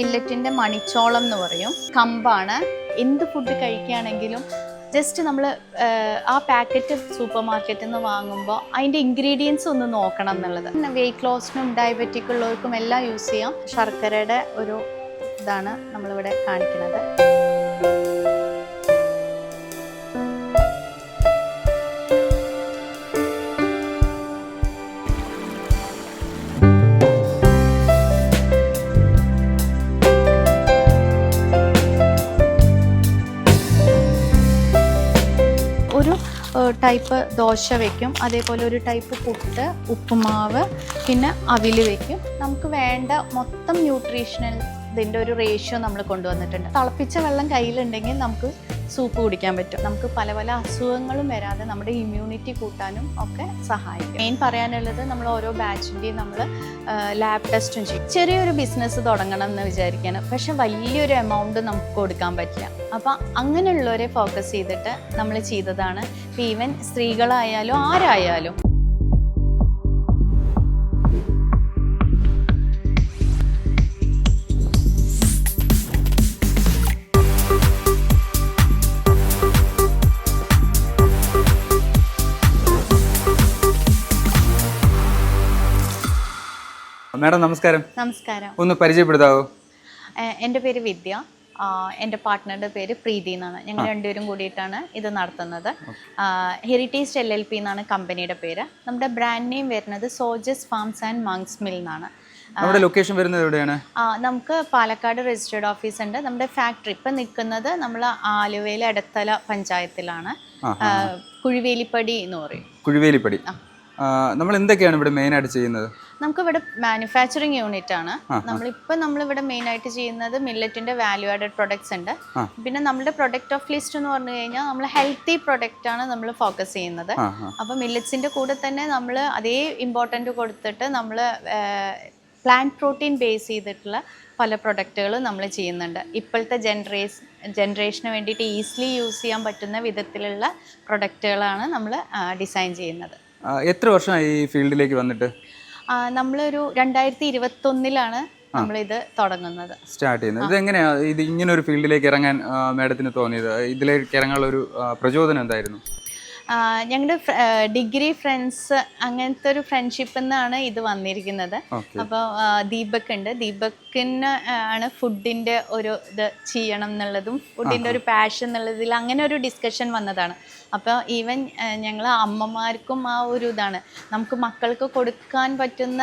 മില്ലറ്റിന്റെ മണിച്ചോളം എന്ന് പറയും. കമ്പാണ്. എന്ത് ഫുഡ് കഴിക്കുകയാണെങ്കിലും ജസ്റ്റ് നമ്മൾ ആ പാക്കറ്റ് സൂപ്പർ മാർക്കറ്റിൽ നിന്ന് വാങ്ങുമ്പോൾ അതിന്റെ ഇൻഗ്രീഡിയൻസ് ഒന്ന് നോക്കണം എന്നുള്ളത്. വെയിറ്റ് ലോസിനും ഡയബറ്റിക് ഉള്ളവർക്കും എല്ലാം യൂസ് ചെയ്യാം. ശർക്കരയുടെ ഒരു ഇതാണ് നമ്മളിവിടെ കാണിക്കുന്നത്. ടൈപ്പ് ദോശ വെക്കും. അതേപോലെ ഒരു ടൈപ്പ് പുട്ട് ഉപ്പുമാവ് പിന്നെ അവിൽ വെക്കും. നമുക്ക് വേണ്ട മൊത്തം ന്യൂട്രീഷണൽ ഇതിന്റെ ഒരു റേഷ്യോ നമ്മൾ കൊണ്ടുവന്നിട്ടുണ്ട്. തിളപ്പിച്ച വെള്ളം കയ്യിലുണ്ടെങ്കിൽ നമുക്ക് സൂപ്പ് കുടിക്കാൻ പറ്റും. നമുക്ക് പല പല അസുഖങ്ങളും വരാതെ നമ്മുടെ ഇമ്മ്യൂണിറ്റി കൂട്ടാനും ഒക്കെ സഹായിക്കും. മെയിൻ പറയാനുള്ളത് നമ്മൾ ഓരോ ബാച്ചിന്റെയും നമ്മൾ ലാബ് ടെസ്റ്റും ചെയ്യും. ചെറിയൊരു ബിസിനസ് തുടങ്ങണം എന്ന് വിചാരിക്കാണ്. പക്ഷെ വലിയൊരു എമൗണ്ട് നമുക്ക് കൊടുക്കാൻ പറ്റില്ല. അപ്പം അങ്ങനെയുള്ളവരെ ഫോക്കസ് ചെയ്തിട്ട് നമ്മൾ ചെയ്തതാണ്. ഈവൻ സ്ത്രീകളായാലും ആരായാലും മാഡം നമസ്കാരം. നമസ്കാരം. ഒന്ന് പരിചയപ്പെടുത്താവോ? എന്റെ എന്റെ പേര് വിദ്യ. എന്റെ എന്റെ പാർട്ട്ണറുടെ പേര് പ്രീതി എന്നാണ്. ഞങ്ങൾ രണ്ടുപേരും കൂടിയിട്ടാണ് ഇത് നടത്തുന്നത്. ഹെറിറ്റേജ് എൽ എൽ പി എന്നാണ് കമ്പനിയുടെ പേര്. നമ്മുടെ ബ്രാൻഡ് നെയിം വരുന്നത് സോജസ് ഫാംസ് ആൻഡ് മങ്സ് മിൽ എന്നാണ്. നമ്മുടെ ലൊക്കേഷൻ വരുന്നത് എവിടെയാണ്? നമുക്ക് പാലക്കാട് രജിസ്റ്റേർഡ് ഓഫീസ് ഉണ്ട്. നമ്മുടെ ഫാക്ടറി ഇപ്പം നിൽക്കുന്നത് നമ്മൾ ആലുവയിലെ എടത്തല പഞ്ചായത്തിലാണ്. കുഴിവേലിപ്പടി എന്ന് പറയും. കുഴിവേലിപ്പടി. നമ്മൾ എന്തൊക്കെയാണ് ഇവിടെ മെയിനായിട്ട് ചെയ്യുന്നത്? നമുക്കിവിടെ മാനുഫാക്ചറിങ് യൂണിറ്റ് ആണ്. നമ്മളിപ്പോൾ നമ്മളിവിടെ മെയിൻ ആയിട്ട് ചെയ്യുന്നത് മില്ലറ്റിന്റെ വാല്യൂ ആഡഡ് പ്രൊഡക്ട്സ് ഉണ്ട്. പിന്നെ നമ്മുടെ പ്രൊഡക്റ്റ് ഓഫ് ലിസ്റ്റ് എന്ന് പറഞ്ഞു കഴിഞ്ഞാൽ നമ്മൾ ഹെൽത്തി പ്രൊഡക്റ്റ് ആണ് നമ്മൾ ഫോക്കസ് ചെയ്യുന്നത്. അപ്പോൾ മില്ലറ്റ്സിന്റെ കൂടെ തന്നെ നമ്മൾ അതേ ഇമ്പോർട്ടന്റ് കൊടുത്തിട്ട് നമ്മൾ പ്ലാന്റ് പ്രോട്ടീൻ ബേസ് ചെയ്തിട്ടുള്ള പല പ്രൊഡക്റ്റുകളും നമ്മൾ ചെയ്യുന്നുണ്ട്. ഇപ്പോഴത്തെ ജനറേഷൻ ജനറേഷന് വേണ്ടിയിട്ട് ഈസിലി യൂസ് ചെയ്യാൻ പറ്റുന്ന വിധത്തിലുള്ള പ്രൊഡക്റ്റുകളാണ് നമ്മൾ ഡിസൈൻ ചെയ്യുന്നത്. എത്ര വർഷമായി ഈ ഫീൽഡിലേക്ക് വന്നിട്ട്? നമ്മളൊരു രണ്ടായിരത്തി ഇരുപത്തൊന്നിലാണ് നമ്മളിത് തുടങ്ങുന്നത്. സ്റ്റാർട്ട് ചെയ്യുന്നത്. ഇത് എങ്ങനെയാ? ഇത് ഇങ്ങനെ ഒരു ഫീൽഡിലേക്ക് ഇറങ്ങാൻ മാഡത്തിന് തോന്നിയത്? ഇതിലേക്ക് ഇറങ്ങാനുള്ള ഒരു പ്രചോദനം എന്തായിരുന്നു? ഞങ്ങളുടെ ഡിഗ്രി ഫ്രണ്ട്സ് അങ്ങനത്തെ ഒരു ഫ്രണ്ട്ഷിപ്പ് എന്നാണ് ഇത് വന്നിരിക്കുന്നത്. അപ്പോൾ ദീപക് ഉണ്ട് ദീപക്കിന് ആണ് ഫുഡിന്റെ ഒരു ഇത് ചെയ്യണം എന്നുള്ളതും ഫുഡിന്റെ ഒരു പാഷൻ എന്നുള്ളതിൽ അങ്ങനെ ഒരു ഡിസ്കഷൻ വന്നതാണ്. അപ്പോൾ ഈവൻ ഞങ്ങൾ അമ്മമാർക്കും ആ ഒരു ഇതാണ്. നമുക്ക് മക്കൾക്ക് കൊടുക്കാൻ പറ്റുന്ന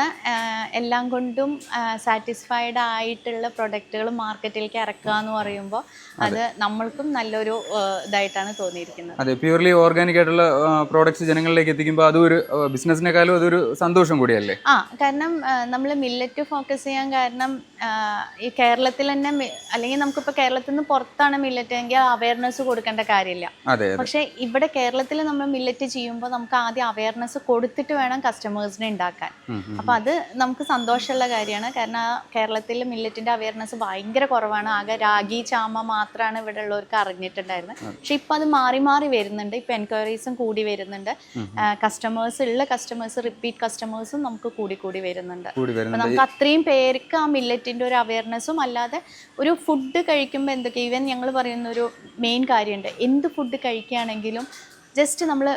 എല്ലാം കൊണ്ടും സാറ്റിസ്ഫൈഡ് ആയിട്ടുള്ള പ്രൊഡക്റ്റുകൾ മാർക്കറ്റിലേക്ക് ഇറക്കുക എന്ന് പറയുമ്പോൾ അത്. നമ്മൾക്കും നല്ലൊരു ഇതായിട്ടാണ് തോന്നിയിരിക്കുന്നത്. അതെ പ്യൂർലി ഓർഗാനിക് ആയിട്ടുള്ള പ്രോഡക്ട്സ് ജനങ്ങളിലേക്ക് എത്തിക്കുമ്പോൾ അതൊരു ഒരു ബിസിനസ്സിനെക്കാളും അതൊരു സന്തോഷം കൂടിയല്ലേ? ആ കാരണം നമ്മൾ മില്ലറ്റ് ഫോക്കസ് ചെയ്യാൻ കാരണം ഈ കേരളത്തിൽ തന്നെ അല്ലെങ്കിൽ നമുക്കിപ്പോൾ കേരളത്തിൽ നിന്ന് പുറത്താണ് മില്ലറ്റ് എങ്കിൽ അവയർനെസ് കൊടുക്കേണ്ട കാര്യമില്ല. പക്ഷേ ഇവിടെ കേരളത്തിൽ നമ്മൾ മില്ലറ്റ് ചെയ്യുമ്പോൾ നമുക്ക് ആദ്യം അവയർനെസ് കൊടുത്തിട്ട് വേണം കസ്റ്റമേഴ്സിനെ ഉണ്ടാക്കാൻ. അപ്പോൾ അത് നമുക്ക് സന്തോഷമുള്ള കാര്യമാണ്. കാരണം കേരളത്തിൽ മില്ലറ്റിന്റെ അവയർനെസ് ഭയങ്കര കുറവാണ്. ആകെ രാഗി ചാമ മാത്രമാണ് ഇവിടെ ഉള്ളവർക്ക് അറിഞ്ഞിട്ടുണ്ടായിരുന്നത്. പക്ഷെ ഇപ്പം അത് മാറി മാറി വരുന്നുണ്ട്. ഇപ്പം എൻക്വയറീസും കൂടി വരുന്നുണ്ട്. കസ്റ്റമേഴ്സ് ഉള്ള കസ്റ്റമേഴ്സ് റിപ്പീറ്റ് കസ്റ്റമേഴ്സും നമുക്ക് കൂടി കൂടി വരുന്നുണ്ട്. കൂടി വരുന്നുണ്ട്. നമുക്ക് അത്രയും പേർക്ക് ആ മില്ലറ്റിന്റെ ഒരു അവയർനെസ്സും അല്ലാതെ ഒരു ഫുഡ് കഴിക്കുമ്പോൾ എന്തൊക്കെ? ഈവൻ ഞങ്ങൾ പറയുന്ന ഒരു മെയിൻ കാര്യമുണ്ട്. എന്ത് ഫുഡ് കഴിക്കുകയാണെങ്കിലും ജസ്റ്റ് നമ്മൾ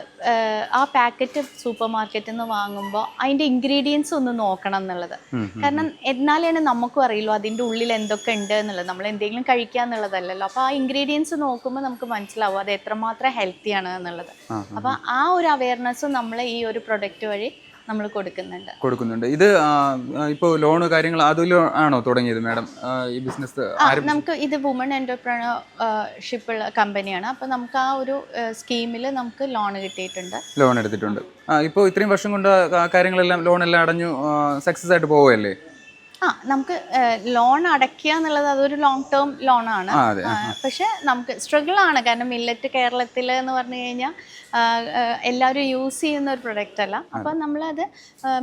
ആ പാക്കറ്റ് സൂപ്പർ മാർക്കറ്റിൽ നിന്ന് വാങ്ങുമ്പോൾ അതിന്റെ ഇൻഗ്രീഡിയൻസ് ഒന്ന് നോക്കണം എന്നുള്ളത്. കാരണം എന്നാലാണ് നമുക്കും അറിയുള്ളൂ അതിന്റെ ഉള്ളിൽ എന്തൊക്കെ ഉണ്ട് എന്നുള്ളത് നമ്മൾ എന്തെങ്കിലും കഴിക്കുക എന്നുള്ളതല്ലല്ലോ അപ്പോൾ ആ ഇൻഗ്രീഡിയൻസ് നോക്കുമ്പോൾ നമുക്ക് മനസ്സിലാവും അത് എത്രമാത്രം ഹെൽത്തിയാണ് എന്നുള്ളത്. അപ്പോൾ ആ ഒരു അവയർനെസ്സും നമ്മൾ ഈ ഒരു പ്രൊഡക്റ്റ് വഴി നമ്മൾ കൊടുക്കുന്നുണ്ട്. കൊടുക്കുന്നുണ്ട്. ഇത് ഇപ്പോൾ ലോൺ കാര്യങ്ങൾ അതിലും ആണോ തുടങ്ങിയത് മാഡം? ഈ ബിസിനസ് നമുക്ക് ഇത് വുമൺ എന്റർപ്രണർഷിപ്പ് ഉള്ള കമ്പനിയാണ് അപ്പോൾ നമുക്ക് ആ ഒരു സ്കീമിൽ നമുക്ക് ലോൺ കിട്ടിയിട്ടുണ്ട്. ലോൺ എടുത്തിട്ടുണ്ട്. ഇപ്പോൾ ഇത്രയും വർഷം കൊണ്ട് കാര്യങ്ങളെല്ലാം ലോൺ എല്ലാം അടഞ്ഞു സക്സസ് ആയിട്ട് പോവുകയല്ലേ? ആ നമുക്ക് ലോൺ അടയ്ക്കുക എന്നുള്ളത് അതൊരു ലോങ് ടേം ലോൺ ആണ്. പക്ഷെ നമുക്ക് സ്ട്രഗിൾ ആണ്. കാരണം മില്ലറ്റ് കേരളത്തിൽ എന്ന് പറഞ്ഞു കഴിഞ്ഞാൽ എല്ലാവരും യൂസ് ചെയ്യുന്ന ഒരു പ്രൊഡക്റ്റ് അല്ല. അപ്പം നമ്മളത്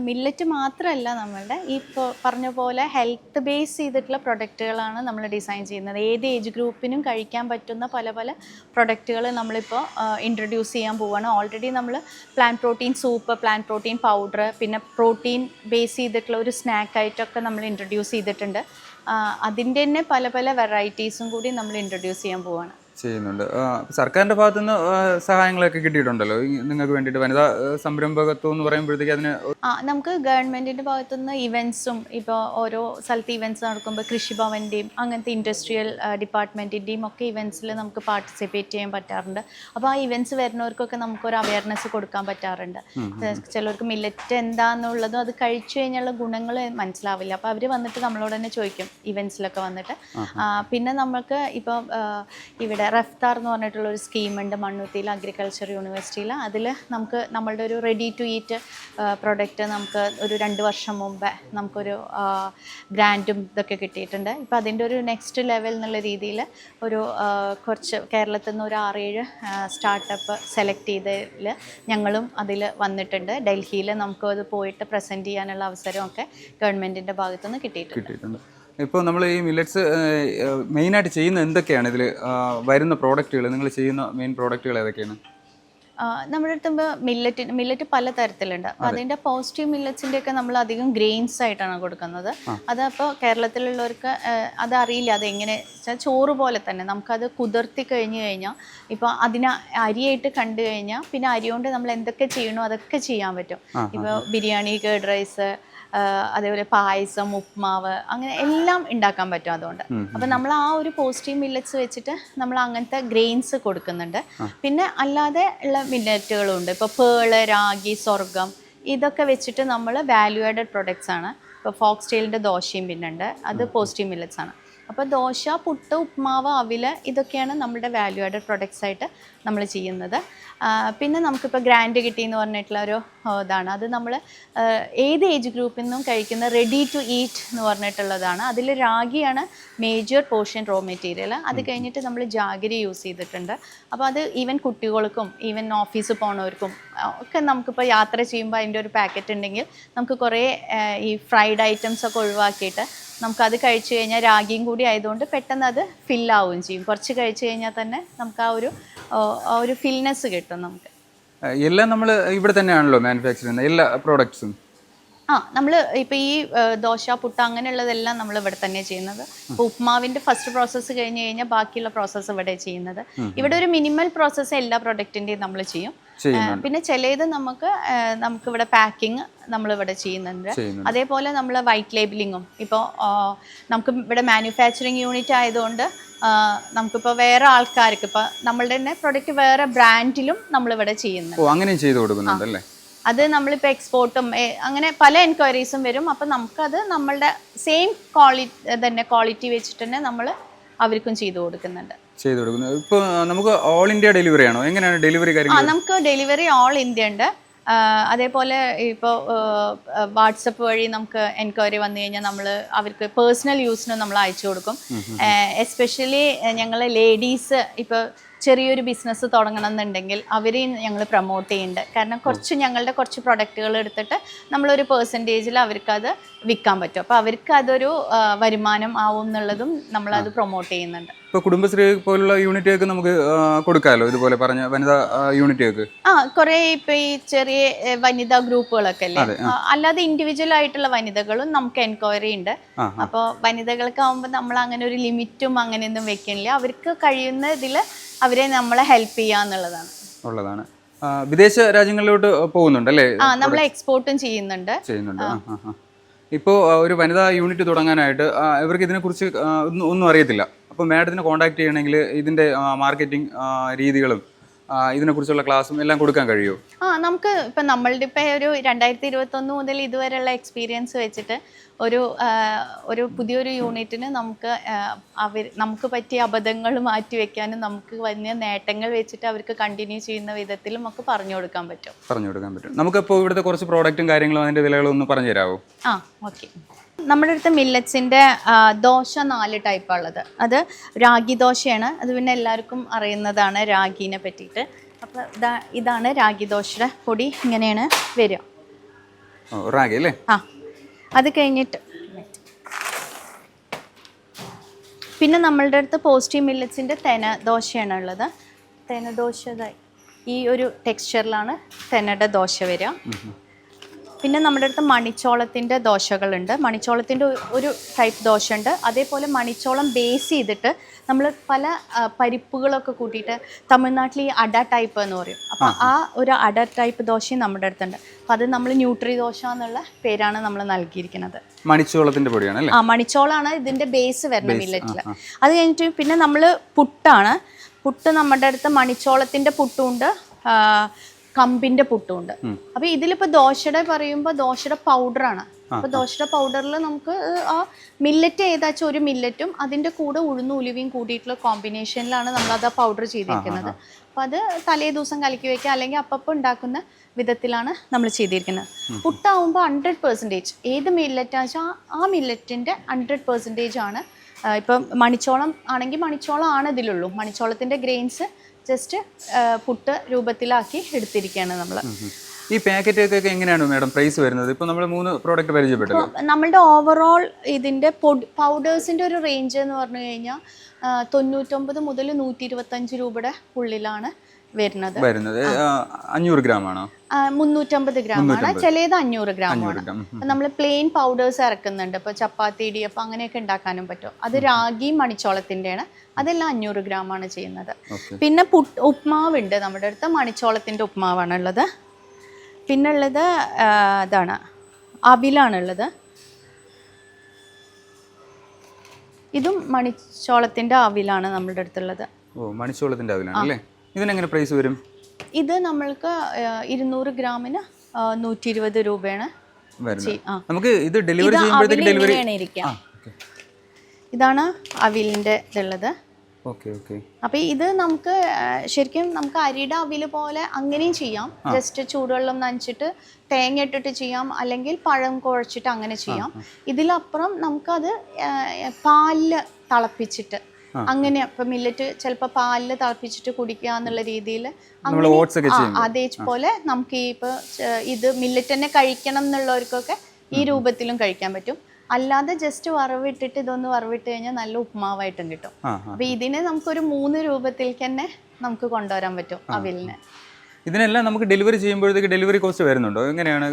മില്ലറ്റ് മാത്രമല്ല നമ്മളുടെ ഈ പറഞ്ഞ പോലെ ഹെൽത്ത് ബേസ് ചെയ്തിട്ടുള്ള പ്രൊഡക്റ്റുകളാണ് നമ്മൾ ഡിസൈൻ ചെയ്യുന്നത്. ഏത് ഏജ് ഗ്രൂപ്പിനും കഴിക്കാൻ പറ്റുന്ന പല പല പ്രൊഡക്റ്റുകൾ നമ്മളിപ്പോൾ ഇൻട്രൊഡ്യൂസ് ചെയ്യാൻ പോവുകയാണ് ഓൾറെഡി നമ്മൾ plan protein soup plan protein powder പിന്നെ പ്രോട്ടീൻ ബേസ് ചെയ്തിട്ടുള്ള ഒരു സ്നാക്ക് ആയിട്ടൊക്കെ നമ്മൾ ഇൻട്രൊഡ്യൂസ് ചെയ്തിട്ടുണ്ട്. അതിന്റെ തന്നെ പല പല വെറൈറ്റീസും കൂടി നമ്മൾ ഇൻട്രൊഡ്യൂസ് ചെയ്യാൻ പോവാണ്. ചെയ്യുന്നുണ്ട്. സർക്കാരിന്റെ ഭാഗത്തു നിന്ന് സഹായങ്ങളൊക്കെ കിട്ടിയിട്ടുണ്ടല്ലോ? നിങ്ങൾക്ക് വേണ്ടിയിട്ട് വനിതാ സംരംഭകത്വം എന്ന് പറയുമ്പോഴത്തേക്ക് അതിന് നമുക്ക് ഗവൺമെന്റിന്റെ ഭാഗത്തുനിന്ന് ഇവൻസും ഇപ്പോൾ ഓരോ സ്ഥലത്ത് ഇവൻസ് നടക്കുമ്പോൾ കൃഷിഭവന്റെയും അങ്ങനത്തെ ഇൻഡസ്ട്രിയൽ ഡിപ്പാർട്ട്മെന്റിന്റെയും ഒക്കെ ഇവൻസിൽ നമുക്ക് പാർട്ടിസിപ്പേറ്റ് ചെയ്യാൻ പറ്റാറുണ്ട്. അപ്പോൾ ആ ഇവൻസ് വരുന്നവർക്കൊക്കെ നമുക്കൊരു അവയർനെസ് കൊടുക്കാൻ പറ്റാറുണ്ട്. ചിലർക്ക് മില്ലറ്റ് എന്താണെന്നുള്ളതും അത് കഴിച്ചു കഴിഞ്ഞുള്ള ഗുണങ്ങൾ മനസ്സിലാവില്ല. അപ്പോൾ അവർ വന്നിട്ട് നമ്മളോട് തന്നെ ചോദിക്കും ഇവൻസിലൊക്കെ വന്നിട്ട്. പിന്നെ നമുക്ക് ഇപ്പോൾ ഇവിടെ റഫ്താർ എന്ന് പറഞ്ഞിട്ടുള്ള ഒരു സ്കീമുണ്ട് മണ്ണുത്തിയിൽ അഗ്രികൾച്ചർ യൂണിവേഴ്സിറ്റിയിൽ. അതിൽ നമുക്ക് നമ്മളുടെ ഒരു റെഡി ടു ഈറ്റ് പ്രൊഡക്റ്റ് നമുക്ക് ഒരു രണ്ട് വർഷം മുമ്പേ നമുക്കൊരു ഗ്രാന്റും ഇതൊക്കെ കിട്ടിയിട്ടുണ്ട്. ഇപ്പോൾ അതിന്റെ ഒരു നെക്സ്റ്റ് ലെവൽ എന്നുള്ള രീതിയിൽ ഒരു കുറച്ച് കേരളത്തിൽ നിന്ന് ഒരു ആറേഴ് സ്റ്റാർട്ടപ്പ് സെലക്ട് ചെയ്തതിൽ ഞങ്ങളും അതിൽ വന്നിട്ടുണ്ട്. ഡൽഹിയിൽ നമുക്ക് അത് പോയിട്ട് പ്രസന്റ് ചെയ്യാനുള്ള അവസരമൊക്കെ ഗവൺമെന്റിന്റെ ഭാഗത്തുനിന്ന് കിട്ടിയിട്ടുണ്ട്. ഇപ്പോൾ നമ്മൾ ഈ മില്ലറ്റ്സ് മെയിനായിട്ട് ചെയ്യുന്ന എന്തൊക്കെയാണ്? ഇതിൽ വരുന്ന പ്രോഡക്റ്റുകൾ നിങ്ങൾ ചെയ്യുന്ന മെയിൻ പ്രോഡക്റ്റുകൾ ഏതൊക്കെയാണ്? നമ്മുടെ അടുത്ത് മില്ലറ്റ് മില്ലറ്റ് പല തരത്തിലുണ്ട് അപ്പോൾ അതിന്റെ പോസിറ്റീവ് മില്ലറ്റ്സിന്റെ ഒക്കെ നമ്മൾ അധികം ഗ്രെയിൻസ് ആയിട്ടാണ് കൊടുക്കുന്നത്. അതപ്പോൾ കേരളത്തിലുള്ളവർക്ക് അത് അതറിയില്ല അതെങ്ങനെ വെച്ചാൽ ചോറ് പോലെ തന്നെ. നമുക്കത് കുതിർത്തി കഴിഞ്ഞ് കഴിഞ്ഞാൽ ഇപ്പോൾ അതിനെ അരിയായിട്ട് കണ്ടു കഴിഞ്ഞാൽ പിന്നെ അരി കൊണ്ട് നമ്മൾ എന്തൊക്കെ ചെയ്യണോ അതൊക്കെ ചെയ്യാൻ പറ്റും. ഇപ്പോൾ ബിരിയാണി കേർഡ് റൈസ് അതേപോലെ പായസം ഉപ്മാവ് അങ്ങനെ എല്ലാം ഉണ്ടാക്കാൻ പറ്റും അതുകൊണ്ട്. അപ്പം നമ്മൾ ആ ഒരു പോസിറ്റീവ് മില്ലറ്റ്സ് വെച്ചിട്ട് നമ്മൾ അങ്ങനത്തെ ഗ്രെയിൻസ് കൊടുക്കുന്നുണ്ട്. പിന്നെ അല്ലാതെ ഉള്ള മില്ലറ്റുകളുണ്ട്. ഇപ്പോൾ പേൾ രാഗി സ്വർഗം ഇതൊക്കെ വെച്ചിട്ട് നമ്മൾ വാല്യൂ ആഡഡ് പ്രൊഡക്ട്സ് ആണ്. ഇപ്പോൾ ഫോക്സ് ടെയിലിന്റെ ദോശയും പിന്നെ ഉണ്ട് അത് പോസിറ്റീവ് മില്ലറ്റ്സ് ആണ്. അപ്പോൾ ദോശ പുട്ട് ഉപ്മാവ് അവിൽ ഇതൊക്കെയാണ് നമ്മുടെ വാല്യൂ ആഡഡ് പ്രൊഡക്ട്സ് ആയിട്ട് നമ്മൾ ചെയ്യുന്നത്. പിന്നെ നമുക്കിപ്പോൾ ഗ്രാൻഡ് കിട്ടി എന്ന് പറഞ്ഞിട്ടുള്ള ഒരു ഇതാണ്. അത് നമ്മൾ ഏത് ഏജ് ഗ്രൂപ്പിൽ നിന്നും കഴിക്കുന്ന റെഡി ടു ഈറ്റ് എന്ന് പറഞ്ഞിട്ടുള്ളതാണ്. അതിൽ രാഗിയാണ് മേജർ പോർഷൻ റോ മെറ്റീരിയൽ അത് കഴിഞ്ഞിട്ട് നമ്മൾ ജാഗരി യൂസ് ചെയ്തിട്ടുണ്ട്. അപ്പോൾ അത് ഈവൻ കുട്ടികൾക്കും ഈവൻ ഓഫീസ് പോണവർക്കും ഒക്കെ നമുക്കിപ്പോൾ യാത്ര ചെയ്യുമ്പോൾ അതിന്റെ ഒരു പാക്കറ്റ് ഉണ്ടെങ്കിൽ നമുക്ക് കുറേ ഈ ഫ്രൈഡ് ഐറ്റംസ് ഒക്കെ ഒഴിവാക്കിയിട്ട് നമുക്കത് കഴിച്ചു കഴിഞ്ഞാൽ രാഗിയും കൂടി ആയതുകൊണ്ട് പെട്ടെന്ന് അത് ഫില്ലാവുകയും ചെയ്യും. കുറച്ച് കഴിച്ചു കഴിഞ്ഞാൽ തന്നെ നമുക്ക് ആ ഒരു ആ, ഒരു ഫിൽനെസ് കിട്ടും നമുക്ക്. എല്ലാം നമ്മൾ ഇവിടെ തന്നെയാണല്ലോ മാനുഫാക്ചർ ചെയ്യുന്നത്. എല്ലാ പ്രോഡക്ട്സും ആ നമ്മൾ ഇപ്പോൾ ഈ ദോശ പുട്ട അങ്ങനെയുള്ളതെല്ലാം നമ്മൾ ഇവിടെ തന്നെ ചെയ്യുന്നത്. ഇപ്പോൾ ഉപ്മാവിന്റെ ഫസ്റ്റ് പ്രോസസ്സ് കഴിഞ്ഞ് കഴിഞ്ഞാൽ ബാക്കിയുള്ള പ്രോസസ്സ് ഇവിടെ ചെയ്യുന്നത്. ഇവിടെ ഒരു മിനിമൽ പ്രോസസ്സ് എല്ലാ പ്രൊഡക്റ്റിന്റെയും നമ്മൾ ചെയ്യും. പിന്നെ ചിലത് നമുക്ക് നമുക്ക് ഇവിടെ പാക്കിങ് നമ്മൾ ഇവിടെ ചെയ്യുന്നുണ്ട്. അതേപോലെ നമ്മൾ വൈറ്റ് ലേബിളിങ്ങും ഇപ്പോൾ നമുക്ക് ഇവിടെ മാനുഫാക്ചറിങ് യൂണിറ്റ് ആയതുകൊണ്ട് നമുക്കിപ്പോൾ വേറെ ആൾക്കാർക്ക് ഇപ്പോൾ നമ്മളുടെ തന്നെ പ്രൊഡക്റ്റ് വേറെ ബ്രാൻഡിലും നമ്മൾ ഇവിടെ ചെയ്യുന്നുണ്ട് ചെയ്ത് അത് നമ്മളിപ്പോൾ എക്സ്പോർട്ടും അങ്ങനെ പല എൻക്വയറീസും വരും. അപ്പം നമുക്കത് നമ്മളുടെ സെയിം ക്വാളിറ്റി തന്നെ ക്വാളിറ്റി വെച്ചിട്ട് തന്നെ നമ്മൾ അവർക്കും ചെയ്തു കൊടുക്കുന്നുണ്ട്. ചെയ്ത് കൊടുക്കുന്നത്. ഇപ്പോൾ നമുക്ക് ഓൾ ഇന്ത്യ ഡെലിവറി ആണോ? എങ്ങനെയാണ് ഡെലിവറി ആ കാര്യങ്ങൾ നമുക്ക് ഡെലിവറി ഓൾ ഇന്ത്യ ഉണ്ട്. ആ, അതേപോലെ ഇപ്പോൾ വാട്സപ്പ് വഴി നമുക്ക് എൻക്വയറി വന്നു കഴിഞ്ഞാൽ നമ്മൾ അവർക്ക് പേഴ്സണൽ യൂസിന് നമ്മൾ അയച്ചു കൊടുക്കും. എസ്പെഷ്യലി ഞങ്ങൾ ലേഡീസ് ഇപ്പോൾ ചെറിയൊരു ബിസിനസ് തുടങ്ങണം എന്നുണ്ടെങ്കിൽ അവരെയും ഞങ്ങൾ പ്രൊമോട്ട് ചെയ്യുന്നുണ്ട് കാരണം കുറച്ച് ഞങ്ങളുടെ കുറച്ച് പ്രൊഡക്റ്റുകൾ എടുത്തിട്ട് നമ്മളൊരു പേഴ്സന്റേജിൽ അവർക്കത് വിൽക്കാൻ പറ്റും. അപ്പോൾ അവർക്ക് അതൊരു വരുമാനം ആവും എന്നുള്ളതും നമ്മളത് പ്രൊമോട്ട് ചെയ്യുന്നുണ്ട്. ഇപ്പോൾ കുടുംബശ്രീ പോലുള്ള യൂണിറ്റുകൾക്ക് നമുക്ക് കൊടുക്കാമല്ലോ ഇതുപോലെ പറഞ്ഞ വനിതാ യൂണിറ്റുകൾക്ക് ആ കുറേ ഇപ്പോൾ ഈ ചെറിയ വനിതാ ഗ്രൂപ്പുകളൊക്കെ അല്ലേ? അല്ലാതെ ഇൻഡിവിജ്വൽ ആയിട്ടുള്ള വനിതകളും നമുക്ക് എൻക്വയറി ഉണ്ട്. അപ്പോൾ വനിതകൾക്കാവുമ്പോൾ നമ്മൾ അങ്ങനെ ഒരു ലിമിറ്റും അങ്ങനെയൊന്നും വെക്കണില്ല. അവർക്ക് കഴിയുന്ന ഇതിൽ അവരെ നമ്മളെ ഹെൽപ്പ് ചെയ്യുക എന്നുള്ളതാണ്. ഉള്ളതാണ്. വിദേശ രാജ്യങ്ങളിലോട്ട് പോകുന്നുണ്ടല്ലേ ആ നമ്മൾ എക്സ്പോർട്ടും ചെയ്യുന്നുണ്ട്. ചെയ്യുന്നുണ്ട്. ഇപ്പോൾ ഒരു വനിതാ യൂണിറ്റ് തുടങ്ങാനായിട്ട് ഇവർക്ക് ഇതിനെക്കുറിച്ച് ഒന്നും ഒന്നും അറിയത്തില്ല. അപ്പോൾ മാഡത്തിനെ കോൺടാക്ട് ചെയ്യണമെങ്കിൽ ഇതിന്റെ മാർക്കറ്റിംഗ് രീതികളും ഇതിനെക്കുറിച്ചുള്ള ക്ലാസ്സും എല്ലാം കൊടുക്കാൻ കഴിയുമോ? ആ നമുക്ക് ഇപ്പം നമ്മളുടെ ഇപ്പം ഒരു രണ്ടായിരത്തി ഇരുപത്തൊന്ന് മുതൽ ഇതുവരെയുള്ള എക്സ്പീരിയൻസ് വെച്ചിട്ട് ഒരു ഒരു പുതിയൊരു യൂണിറ്റിന് നമുക്ക് അവർ നമുക്ക് പറ്റിയ അബദ്ധങ്ങൾ മാറ്റിവെക്കാനും നമുക്ക് വലിയ നേട്ടങ്ങൾ വെച്ചിട്ട് അവർക്ക് കണ്ടിന്യൂ ചെയ്യുന്ന വിധത്തിലും നമുക്ക് പറഞ്ഞു കൊടുക്കാൻ പറ്റും. പറഞ്ഞു കൊടുക്കാൻ പറ്റും. നമുക്കിപ്പോൾ ഇവിടുത്തെ കുറച്ച് പ്രോഡക്റ്റും കാര്യങ്ങളും അതിന്റെ വിലകളും ഒന്ന് പറഞ്ഞു തരാമോ ആ ഓക്കെ നമ്മുടെ അടുത്ത് മില്ലറ്റ്സിന്റെ ദോശ നാല് ടൈപ്പാണ് ഉള്ളത് അത് രാഗി ദോശയാണ്. അത് പിന്നെ എല്ലാവർക്കും അറിയുന്നതാണ് രാഗീനെ പറ്റിയിട്ട്. അപ്പോൾ ഇതാ ഇതാണ് രാഗി ദോശയുടെ പൊടി. ഇങ്ങനെയാണ് വരിക. റാഗി അല്ലേ? ആ അത് കഴിഞ്ഞിട്ട് പിന്നെ നമ്മളുടെ അടുത്ത് പോസ്റ്റി മില്ലറ്റ്സിന്റെ തെന ദോശയാണ് ഉള്ളത്. തെന ദോശ ഈ ഒരു ടെക്സ്ചറിലാണ് തെനയുടെ ദോശ വരിക. പിന്നെ നമ്മുടെ അടുത്ത് മണിച്ചോളത്തിന്റെ ദോശകളുണ്ട്. മണിച്ചോളത്തിന്റെ ഒരു ടൈപ്പ് ദോശ ഉണ്ട് അതേപോലെ മണിച്ചോളം ബേസ് ചെയ്തിട്ട് നമ്മൾ പല പരിപ്പുകളൊക്കെ കൂട്ടിയിട്ട് തമിഴ്നാട്ടിൽ ഈ അട ടൈപ്പ് എന്ന് പറയും. അപ്പോൾ ആ ഒരു അട ടൈപ്പ് ദോശയും നമ്മുടെ അടുത്തുണ്ട്. അപ്പം അത് നമ്മൾ ന്യൂട്രി ദോശ എന്നുള്ള പേരാണ് നമ്മൾ നൽകിയിരിക്കുന്നത്. മണിച്ചോളത്തിന്റെ പൊടിയാണ് ആ മണിച്ചോളാണ് ഇതിന്റെ ബേസ് വരുന്നത് മില്ലറ്റിൽ അത് കഴിഞ്ഞിട്ട് പിന്നെ നമ്മൾ പുട്ടാണ്. പുട്ട് നമ്മുടെ അടുത്ത് മണിച്ചോളത്തിന്റെ പുട്ടുമുണ്ട്. കമ്പിന്റെ പുട്ടുമുണ്ട്. അപ്പൊ ഇതിലിപ്പോ ദോശയുടെ പറയുമ്പോ ദോശയുടെ പൗഡറാണ്. അപ്പൊ ദോശയുടെ പൗഡറിൽ നമുക്ക് ആ മില്ലറ്റ് ഏതാച്ച ഒരു മില്ലറ്റും അതിന്റെ കൂടെ ഉഴുന്ന ഉലുവയും കൂടിയിട്ടുള്ള കോമ്പിനേഷനിലാണ് നമ്മൾ അത് പൗഡർ ചെയ്തിരിക്കുന്നത്. അപ്പൊ അത് തലേ ദിവസം കലക്കി വെക്കുക അല്ലെങ്കിൽ അപ്പപ്പം ഉണ്ടാക്കുന്ന വിധത്തിലാണ് നമ്മൾ ചെയ്തിരിക്കുന്നത്. പുട്ടാവുമ്പോൾ ഹൺഡ്രഡ് പെർസെന്റേജ് ഏത് മില്ലറ്റാച്ചാൽ ആ മില്ലറ്റിന്റെ ഹൺഡ്രഡ് പെർസെന്റേജ് ആണ്. ഇപ്പം മണിച്ചോളം ആണെങ്കിൽ മണിച്ചോളം ആണ് ഇതിലുള്ളൂ. മണിച്ചോളത്തിന്റെ ഗ്രെയിൻസ് ജസ്റ്റ് പുട്ട് രൂപത്തിലാക്കി എടുത്തിരിക്കുകയാണ് നമ്മൾ ഈ പാക്കറ്റ് ഒക്കെ എങ്ങനെയാണ് മാഡം പ്രൈസ് വരുന്നത്? ഇപ്പോൾ നമ്മൾ മൂന്ന് പ്രോഡക്റ്റ് പരിചയപ്പെട്ടു നമ്മളുടെ ഓവറോൾ ഇതിന്റെ പൊടി പൗഡേഴ്സിന്റെ ഒരു റേഞ്ച് എന്ന് പറഞ്ഞു കഴിഞ്ഞാൽ തൊണ്ണൂറ്റൊമ്പത് മുതൽ നൂറ്റി ഇരുപത്തഞ്ച് രൂപയുടെ ഉള്ളിലാണ് വരുന്നത്. വരുന്നത്. അഞ്ഞൂറ് ഗ്രാം ആണോ? മുന്നൂറ്റമ്പത് ഗ്രാം ആണ്. ചിലത് അഞ്ഞൂറ് ഗ്രാം ആണ്. നമ്മൾ പ്ലെയിൻ പൗഡേഴ്സ് ഇറക്കുന്നുണ്ട് ഇപ്പോൾ ചപ്പാത്തി ഇടിയപ്പം അങ്ങനെയൊക്കെ ഉണ്ടാക്കാനും പറ്റും. അത് രാഗി മണിച്ചോളത്തിന്റെയാണ് അതെല്ലാം അഞ്ഞൂറ് ഗ്രാം ആണ് ചെയ്യുന്നത്. പിന്നെ പുട്ട് ഉപ്മാവുണ്ട്. നമ്മുടെ അടുത്ത് മണിച്ചോളത്തിന്റെ ഉപ്മാവാണ് ഉള്ളത് പിന്നെ ഉള്ളത് അതാണ് ഇതാണ്. അവിലാണുള്ളത്. ഇതും മണിച്ചോളത്തിന്റെ അവിലാണ് നമ്മുടെ അടുത്തുള്ളത്. ഓ മണിച്ചോളത്തിന്റെ അവിലാണ് അല്ലേ? ഇതിനെങ്ങനെ പ്രൈസ് വരും? ഇത് നമ്മൾക്ക് ഇരുന്നൂറ് ഗ്രാമിന് നൂറ്റി ഇരുപത് രൂപയാണ്. നമുക്ക് ഇത് ഡെലിവറി ചെയ്യുമ്പോഴത്തേക്ക് ഡെലിവറി ഇതാണ് അവിലിന്റെ ഇതുള്ളത്. അപ്പൊ ഇത് നമുക്ക് ശരിക്കും നമുക്ക് അരിയുടെ അവിൽ പോലെ അങ്ങനെയും ചെയ്യാം. ജസ്റ്റ് ചൂടുവെള്ളം നനച്ചിട്ട് തേങ്ങ ഇട്ടിട്ട് ചെയ്യാം. അല്ലെങ്കിൽ പഴം കുഴച്ചിട്ട് അങ്ങനെ ചെയ്യാം. ഇതിലപ്പുറം നമുക്കത് പാലിൽ തിളപ്പിച്ചിട്ട് അങ്ങനെ ഇപ്പൊ മില്ലറ്റ് ചിലപ്പോൾ പാലിൽ തിളപ്പിച്ചിട്ട് കുടിക്കുക എന്നുള്ള രീതിയിൽ ചെയ്യും അതേപോലെ നമുക്ക് ഈ ഇപ്പൊ ഇത് മില്ലറ്റ് തന്നെ കഴിക്കണം എന്നുള്ളവർക്കൊക്കെ ഈ രൂപത്തിലും കഴിക്കാൻ പറ്റും. അല്ലാതെ ജസ്റ്റ് വറവിട്ടിട്ട് ഇതൊന്ന് വറവിട്ട് കഴിഞ്ഞാൽ നല്ല ഉപ്മാവായിട്ടും കിട്ടും. അപ്പൊ ഇതിനെ നമുക്കൊരു മൂന്ന് രൂപത്തിൽ തന്നെ നമുക്ക് കൊണ്ടുവരാൻ പറ്റും അവിലിനെ ഇതിനെല്ലാം നമുക്ക് ഡെലിവറി ചെയ്യുമ്പോഴത്തേക്ക് ഡെലിവറി കോസ്റ്റ് വരുന്നുണ്ടോ? എങ്ങനെയാണ്?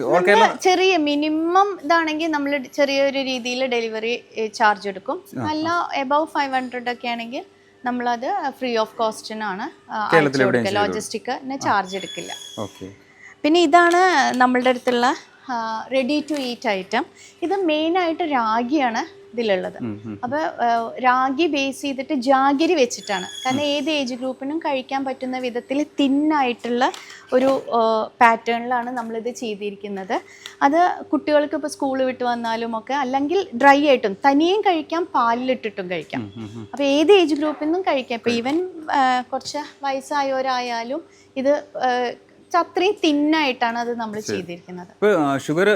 ചെറിയ മിനിമം ഇതാണെങ്കിൽ നമ്മൾ ചെറിയൊരു രീതിയിൽ ഡെലിവറി ചാർജ് എടുക്കും. നല്ല എബവ് ഫൈവ് ഹൺഡ്രഡ് ഒക്കെ ആണെങ്കിൽ നമ്മളത് ഫ്രീ ഓഫ് കോസ്റ്റിനാണ് ലോജിസ്റ്റിക് ചാർജ് എടുക്കില്ല. ഓക്കെ. പിന്നെ ഇതാണ് നമ്മളുടെ അടുത്തുള്ള റെഡി ടു ഈറ്റ് ഐറ്റം ഇത് മെയിനായിട്ട് രാഗിയാണ് ഇതിലുള്ളത്. അപ്പോൾ രാഗി ബേസ് ചെയ്തിട്ട് ജാഗിരി വെച്ചിട്ടാണ്. കാരണം ഏത് ഏജ് ഗ്രൂപ്പിനും കഴിക്കാൻ പറ്റുന്ന വിധത്തിൽ തിന്നായിട്ടുള്ള ഒരു പാറ്റേണിലാണ് നമ്മളിത് ചെയ്തിരിക്കുന്നത്. അത് കുട്ടികൾക്ക് ഇപ്പോൾ സ്കൂൾ വിട്ട് വന്നാലും ഒക്കെ അല്ലെങ്കിൽ ഡ്രൈ ആയിട്ടും തനിയും കഴിക്കാം പാലിലിട്ടിട്ടും കഴിക്കാം. അപ്പോൾ ഏത് ഏജ് ഗ്രൂപ്പിൽ നിന്നും കഴിക്കാം. ഇപ്പോൾ ഈവൻ കുറച്ച് വയസ്സായവരായാലും ഇത് ആ, അത്രയും തിന്നായിട്ടാണ് അത് നമ്മൾ ചെയ്തിരിക്കുന്നത്. ഇപ്പൊ ഷുഗർ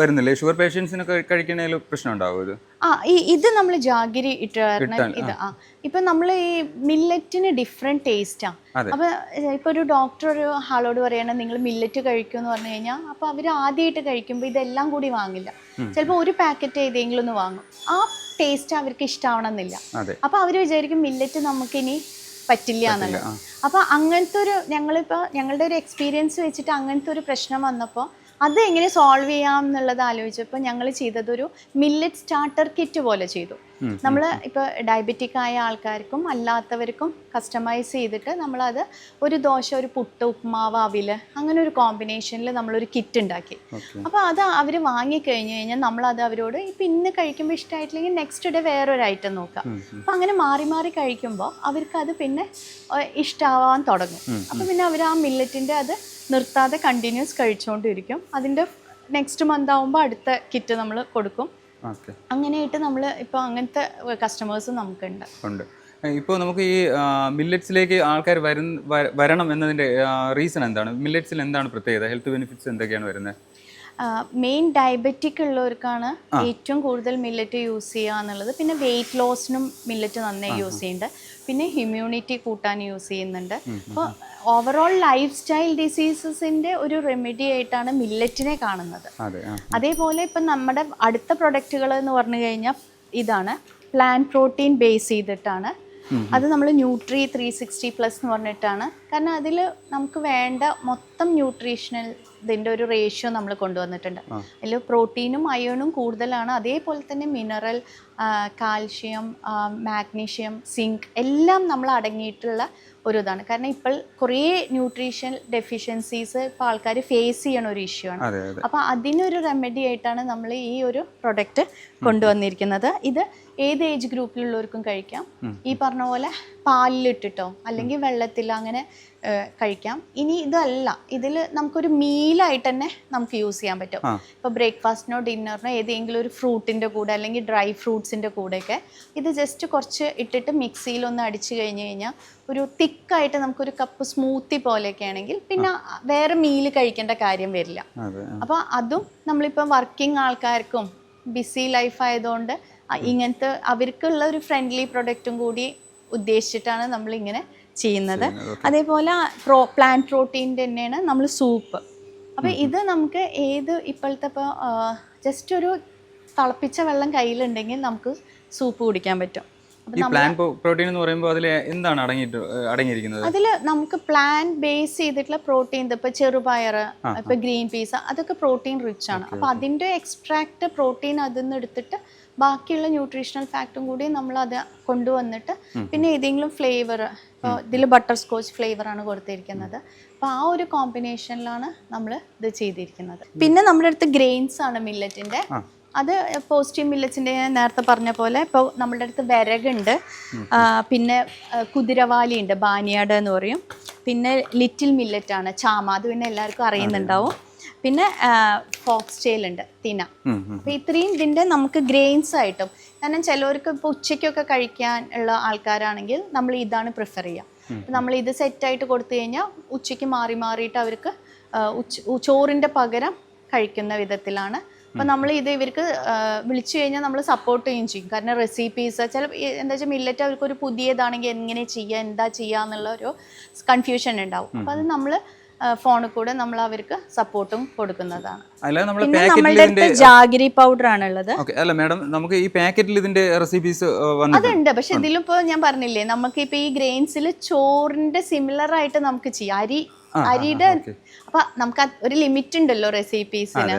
വരുന്നില്ലേ? ഷുഗർ പേഷ്യൻസിനൊക്കെ കഴിക്കണേൽ പ്രശ്നം ഉണ്ടാവും ആ ഈ ഇത് നമ്മൾ ജാഗിരി ഇട്ട് കാരണം ഇത് ആ. ഇപ്പൊ നമ്മൾ ഈ മില്ലറ്റിന് ഡിഫറെന്റ് ടേസ്റ്റാ അതെ. അപ്പൊ ഇപ്പൊ ഒരു ഡോക്ടർ ഒരു ആളോട് പറയണ നിങ്ങൾ മില്ലറ്റ് കഴിക്കും എന്ന് പറഞ്ഞു കഴിഞ്ഞാൽ അപ്പൊ അവർ ആദ്യമായിട്ട് കഴിക്കുമ്പോൾ ഇതെല്ലാം കൂടി വാങ്ങില്ല. ചിലപ്പോൾ ഒരു പാക്കറ്റ് ഏതെങ്കിലും ഒന്ന് വാങ്ങും. ആ ടേസ്റ്റ് അവർക്ക് ഇഷ്ടാവണമെന്നില്ല. അപ്പൊ അവർ വിചാരിക്കും മില്ലറ്റ് നമുക്കിനി പറ്റില്ല എന്നുള്ളത്. അപ്പൊ അങ്ങനത്തെ ഒരു ഞങ്ങളിപ്പോൾ ഞങ്ങളുടെ ഒരു എക്സ്പീരിയൻസ് വെച്ചിട്ട് അങ്ങനത്തെ ഒരു പ്രശ്നം വന്നപ്പോൾ അത് എങ്ങനെ സോൾവ് ചെയ്യാം എന്നുള്ളത് ആലോചിച്ചപ്പോൾ ഞങ്ങൾ ചെയ്തതൊരു മില്ലറ്റ് സ്റ്റാർട്ടർ കിറ്റ് പോലെ ചെയ്തു. നമ്മൾ ഇപ്പോൾ ഡയബറ്റിക് ആയ ആൾക്കാർക്കും അല്ലാത്തവർക്കും കസ്റ്റമൈസ് ചെയ്തിട്ട് നമ്മളത് ഒരു ദോശ ഒരു പുട്ട് ഉപ്മാവ് അവിൽ അങ്ങനെ ഒരു കോമ്പിനേഷനിൽ നമ്മളൊരു കിറ്റ് ഉണ്ടാക്കി. അപ്പോൾ അത് അവർ വാങ്ങിക്കഴിഞ്ഞ് കഴിഞ്ഞാൽ നമ്മളത് അവരോട് ഇപ്പം ഇന്ന് കഴിക്കുമ്പോൾ ഇഷ്ടമായിട്ടില്ലെങ്കിൽ നെക്സ്റ്റ് ഡേ വേറൊരു ഐറ്റം നോക്കാം. അപ്പോൾ അങ്ങനെ മാറി മാറി കഴിക്കുമ്പോൾ അവർക്കത് പിന്നെ ഇഷ്ടമാവാൻ തുടങ്ങും. അപ്പോൾ പിന്നെ അവർ ആ മില്ലറ്റിന്റെ അത് നിർത്താതെ കണ്ടിന്യൂസ് കഴിച്ചുകൊണ്ടിരിക്കും. അതിന്റെ നെക്സ്റ്റ് മന്ത് ആകുമ്പോൾ അടുത്ത കിറ്റ് നമ്മൾ കൊടുക്കും. അങ്ങനെയായിട്ട് നമ്മൾ ഇപ്പോൾ അങ്ങനത്തെ കസ്റ്റമേഴ്സ് നമുക്കുണ്ട്. ഉണ്ട്. ഇപ്പോൾ നമുക്ക് ഈ മില്ലറ്റ്സിലേക്ക് ആൾക്കാർ വരുന്ന വരണം എന്നതിന്റെ റീസൺ എന്താണ്? മില്ലറ്റ്സിൽ എന്താണ് പ്രത്യേകത? ഹെൽത്ത് ബെനിഫിറ്റ്സ് എന്തൊക്കെയാണ് വരുന്നത്? മെയിൻ ഡയബറ്റിക് ഉള്ളവർക്കാണ് ഏറ്റവും കൂടുതൽ മില്ലറ്റ് യൂസ് ചെയ്യുക എന്നുള്ളത്. പിന്നെ വെയിറ്റ് ലോസിനും മില്ലറ്റ് നന്നായി യൂസ് ചെയ്യുന്നുണ്ട്. പിന്നെ ഇമ്മ്യൂണിറ്റി കൂട്ടാൻ യൂസ് ചെയ്യുന്നുണ്ട്. അപ്പോൾ ഓവറോൾ ലൈഫ് സ്റ്റൈൽ ഡിസീസസിന്റെ ഒരു റെമഡി ആയിട്ടാണ് മില്ലറ്റിനെ കാണുന്നത്. അതേപോലെ ഇപ്പം നമ്മുടെ അടുത്ത പ്രൊഡക്റ്റുകൾ എന്ന് പറഞ്ഞു കഴിഞ്ഞാൽ ഇതാണ് പ്ലാൻ പ്രോട്ടീൻ ബേസ് ചെയ്തിട്ടാണ്. അത് നമ്മൾ ന്യൂട്രി ത്രീ സിക്സ്റ്റി പ്ലസ് എന്ന് പറഞ്ഞിട്ടാണ്. കാരണം അതിൽ നമുക്ക് വേണ്ട മൊത്തം ന്യൂട്രീഷണൽ ഇതിന്റെ ഒരു റേഷ്യോ നമ്മൾ കൊണ്ടുവന്നിട്ടുണ്ട്. അതിൽ പ്രോട്ടീനും അയണും കൂടുതലാണ്. അതേപോലെ തന്നെ മിനറൽ കാൽഷ്യം മാഗ്നീഷ്യം സിങ്ക് എല്ലാം നമ്മൾ അടങ്ങിയിട്ടുള്ള ഒരു ഇതാണ്. കാരണം ഇപ്പോൾ കുറേ ന്യൂട്രീഷൻ ഡെഫിഷ്യൻസീസ് ഇപ്പോൾ ആൾക്കാർ ഫേസ് ചെയ്യണ ഒരു ഇഷ്യൂ ആണ്. അപ്പോൾ അതിനൊരു റെമഡി ആയിട്ടാണ് നമ്മൾ ഈ ഒരു പ്രൊഡക്റ്റ് കൊണ്ടുവന്നിരിക്കുന്നത്. ഇത് ഏത് ഏജ് ഗ്രൂപ്പിലുള്ളവർക്കും കഴിക്കാം. ഈ പറഞ്ഞ പോലെ പാലിലിട്ടിട്ടോ അല്ലെങ്കിൽ വെള്ളത്തിൽ അങ്ങനെ കഴിക്കാം. ഇനി ഇതല്ല. ഇതിൽ നമുക്കൊരു മീലായിട്ട് തന്നെ നമുക്ക് യൂസ് ചെയ്യാൻ പറ്റും. ഇപ്പോൾ ബ്രേക്ക്ഫാസ്റ്റിനോ ഡിന്നറിനോ ഏതെങ്കിലും ഒരു ഫ്രൂട്ടിന്റെ കൂടെ അല്ലെങ്കിൽ ഡ്രൈ ഫ്രൂട്ട്സിന്റെ കൂടെയൊക്കെ ഇത് ജസ്റ്റ് കുറച്ച് ഇട്ടിട്ട് മിക്സിയിലൊന്ന് അടിച്ച് കഴിഞ്ഞ് കഴിഞ്ഞാൽ ഒരു തിക്കായിട്ട് നമുക്കൊരു കപ്പ് സ്മൂത്തി പോലെയൊക്കെ ആണെങ്കിൽ പിന്നെ വേറെ മീൽ കഴിക്കേണ്ട കാര്യം വരില്ല. അപ്പോൾ അതും നമ്മളിപ്പോൾ വർക്കിംഗ് ആൾക്കാർക്കും ബിസി ലൈഫ് ആയതുകൊണ്ട് ഇങ്ങനത്തെ അവർക്കുള്ള ഒരു ഫ്രണ്ട്ലി പ്രൊഡക്റ്റും കൂടി ഉദ്ദേശിച്ചിട്ടാണ് നമ്മൾ ഇങ്ങനെ ചെയ്യുന്നത് അതേപോലെ പ്രോ പ്ലാന്റ് പ്രോട്ടീന്റെ തന്നെയാണ് നമ്മൾ സൂപ്പ് അപ്പോൾ ഇത് നമുക്ക് ഏത് ഇപ്പോഴത്തെ ഇപ്പോൾ ജസ്റ്റ് ഒരു തിളപ്പിച്ച വെള്ളം കയ്യിലുണ്ടെങ്കിൽ നമുക്ക് സൂപ്പ് കുടിക്കാൻ പറ്റും. ഈ പ്രോട്ടീൻ എന്ന് പറയുമ്പോൾ അതിൽ എന്താണ് അടങ്ങിയിട്ട് അടങ്ങിയിരിക്കുന്നത്? അതിൽ നമുക്ക് പ്ലാൻ ബേസ് ചെയ്തിട്ടുള്ള പ്രോട്ടീൻ ഇപ്പൊ ചെറുപയർ ഇപ്പൊ ഗ്രീൻ പീസ് അതൊക്കെ പ്രോട്ടീൻ റിച്ച് ആണ്. അപ്പൊ അതിന്റെ എക്സ്ട്രാക്ട് പ്രോട്ടീൻ അതിൽ നിന്ന് എടുത്തിട്ട് ബാക്കിയുള്ള ന്യൂട്രീഷണൽ ഫാക്റ്റും കൂടി നമ്മൾ അത് കൊണ്ടുവന്നിട്ട് പിന്നെ ഏതെങ്കിലും ഫ്ലേവർ ഇപ്പോൾ ഇതിൽ ബട്ടർ സ്കോച്ച് ഫ്ലേവർ ആണ് കൊടുത്തിരിക്കുന്നത്. അപ്പോൾ ആ ഒരു കോമ്പിനേഷനിലാണ് നമ്മൾ ഇത് ചെയ്തിരിക്കുന്നത്. പിന്നെ നമ്മുടെ അടുത്ത് ഗ്രെയിൻസ് ആണ് മില്ലറ്റിന്റെ അത് പോസിറ്റീവ് മില്ലറ്റ്സിന്റെ ഞാൻ നേരത്തെ പറഞ്ഞ പോലെ ഇപ്പോൾ നമ്മുടെ അടുത്ത് വിരകുണ്ട്. പിന്നെ കുതിരവാലി ഉണ്ട് ബാനിയാട് എന്ന് പറയും. പിന്നെ ലിറ്റിൽ മില്ലറ്റാണ് ചാമ അത് പിന്നെ എല്ലാവർക്കും അറിയുന്നുണ്ടാവും. പിന്നെ ഫോക്സ് ടെയിൽ ഉണ്ട് തിന. അപ്പൊ ഇത്രയും ഇതിന്റെ നമുക്ക് ഗ്രെയിൻസ് ആയിട്ടും കാരണം ചിലവർക്ക് ഇപ്പൊ ഉച്ചയ്ക്കൊക്കെ കഴിക്കാൻ ഉള്ള ആൾക്കാരാണെങ്കിൽ നമ്മൾ ഇതാണ് പ്രിഫർ ചെയ്യുക നമ്മൾ ഇത് സെറ്റായിട്ട് കൊടുത്തു കഴിഞ്ഞാൽ ഉച്ചയ്ക്ക് മാറി മാറിയിട്ട് അവർക്ക് ചോറിന്റെ പകരം കഴിക്കുന്ന വിധത്തിലാണ്. അപ്പോൾ നമ്മൾ ഇത് ഇവർക്ക് വിളിച്ചു കഴിഞ്ഞാൽ നമ്മൾ സപ്പോർട്ട് ചെയ്യുകയും ചെയ്യും. കാരണം റെസിപ്പീസ് ചില എന്താ വെച്ചാൽ മില്ലറ്റ് അവർക്ക് ഒരു പുതിയതാണെങ്കിൽ എങ്ങനെ ചെയ്യുക എന്താ ചെയ്യുക എന്നുള്ള ഒരു കൺഫ്യൂഷൻ ഉണ്ടാവും. അപ്പോൾ അത് നമ്മൾ ഫോണിൽ കൂടെ നമ്മൾ അവർക്ക് സപ്പോർട്ടും കൊടുക്കുന്നതാണ്. നമ്മളുടെ അടുത്ത് ജാഗരി പൗഡർ ആണുള്ളത്. അല്ല മാഡം നമുക്ക് ഈ പാക്കറ്റിൽ ഇതിന്റെ റെസിപ്പീസ് അതുണ്ട് പക്ഷെ ഇതിലിപ്പോ ഞാൻ പറഞ്ഞില്ലേ നമുക്ക് ഇപ്പൊ ഈ ഗ്രെയിൻസിൽ ചോറിന്റെ സിമിലർ ആയിട്ട് നമുക്ക് ചെയ്യാം. അരി അരിയുടെ അപ്പൊ നമുക്ക് ഒരു ലിമിറ്റ് ഉണ്ടല്ലോ റെസിപ്പീസിന്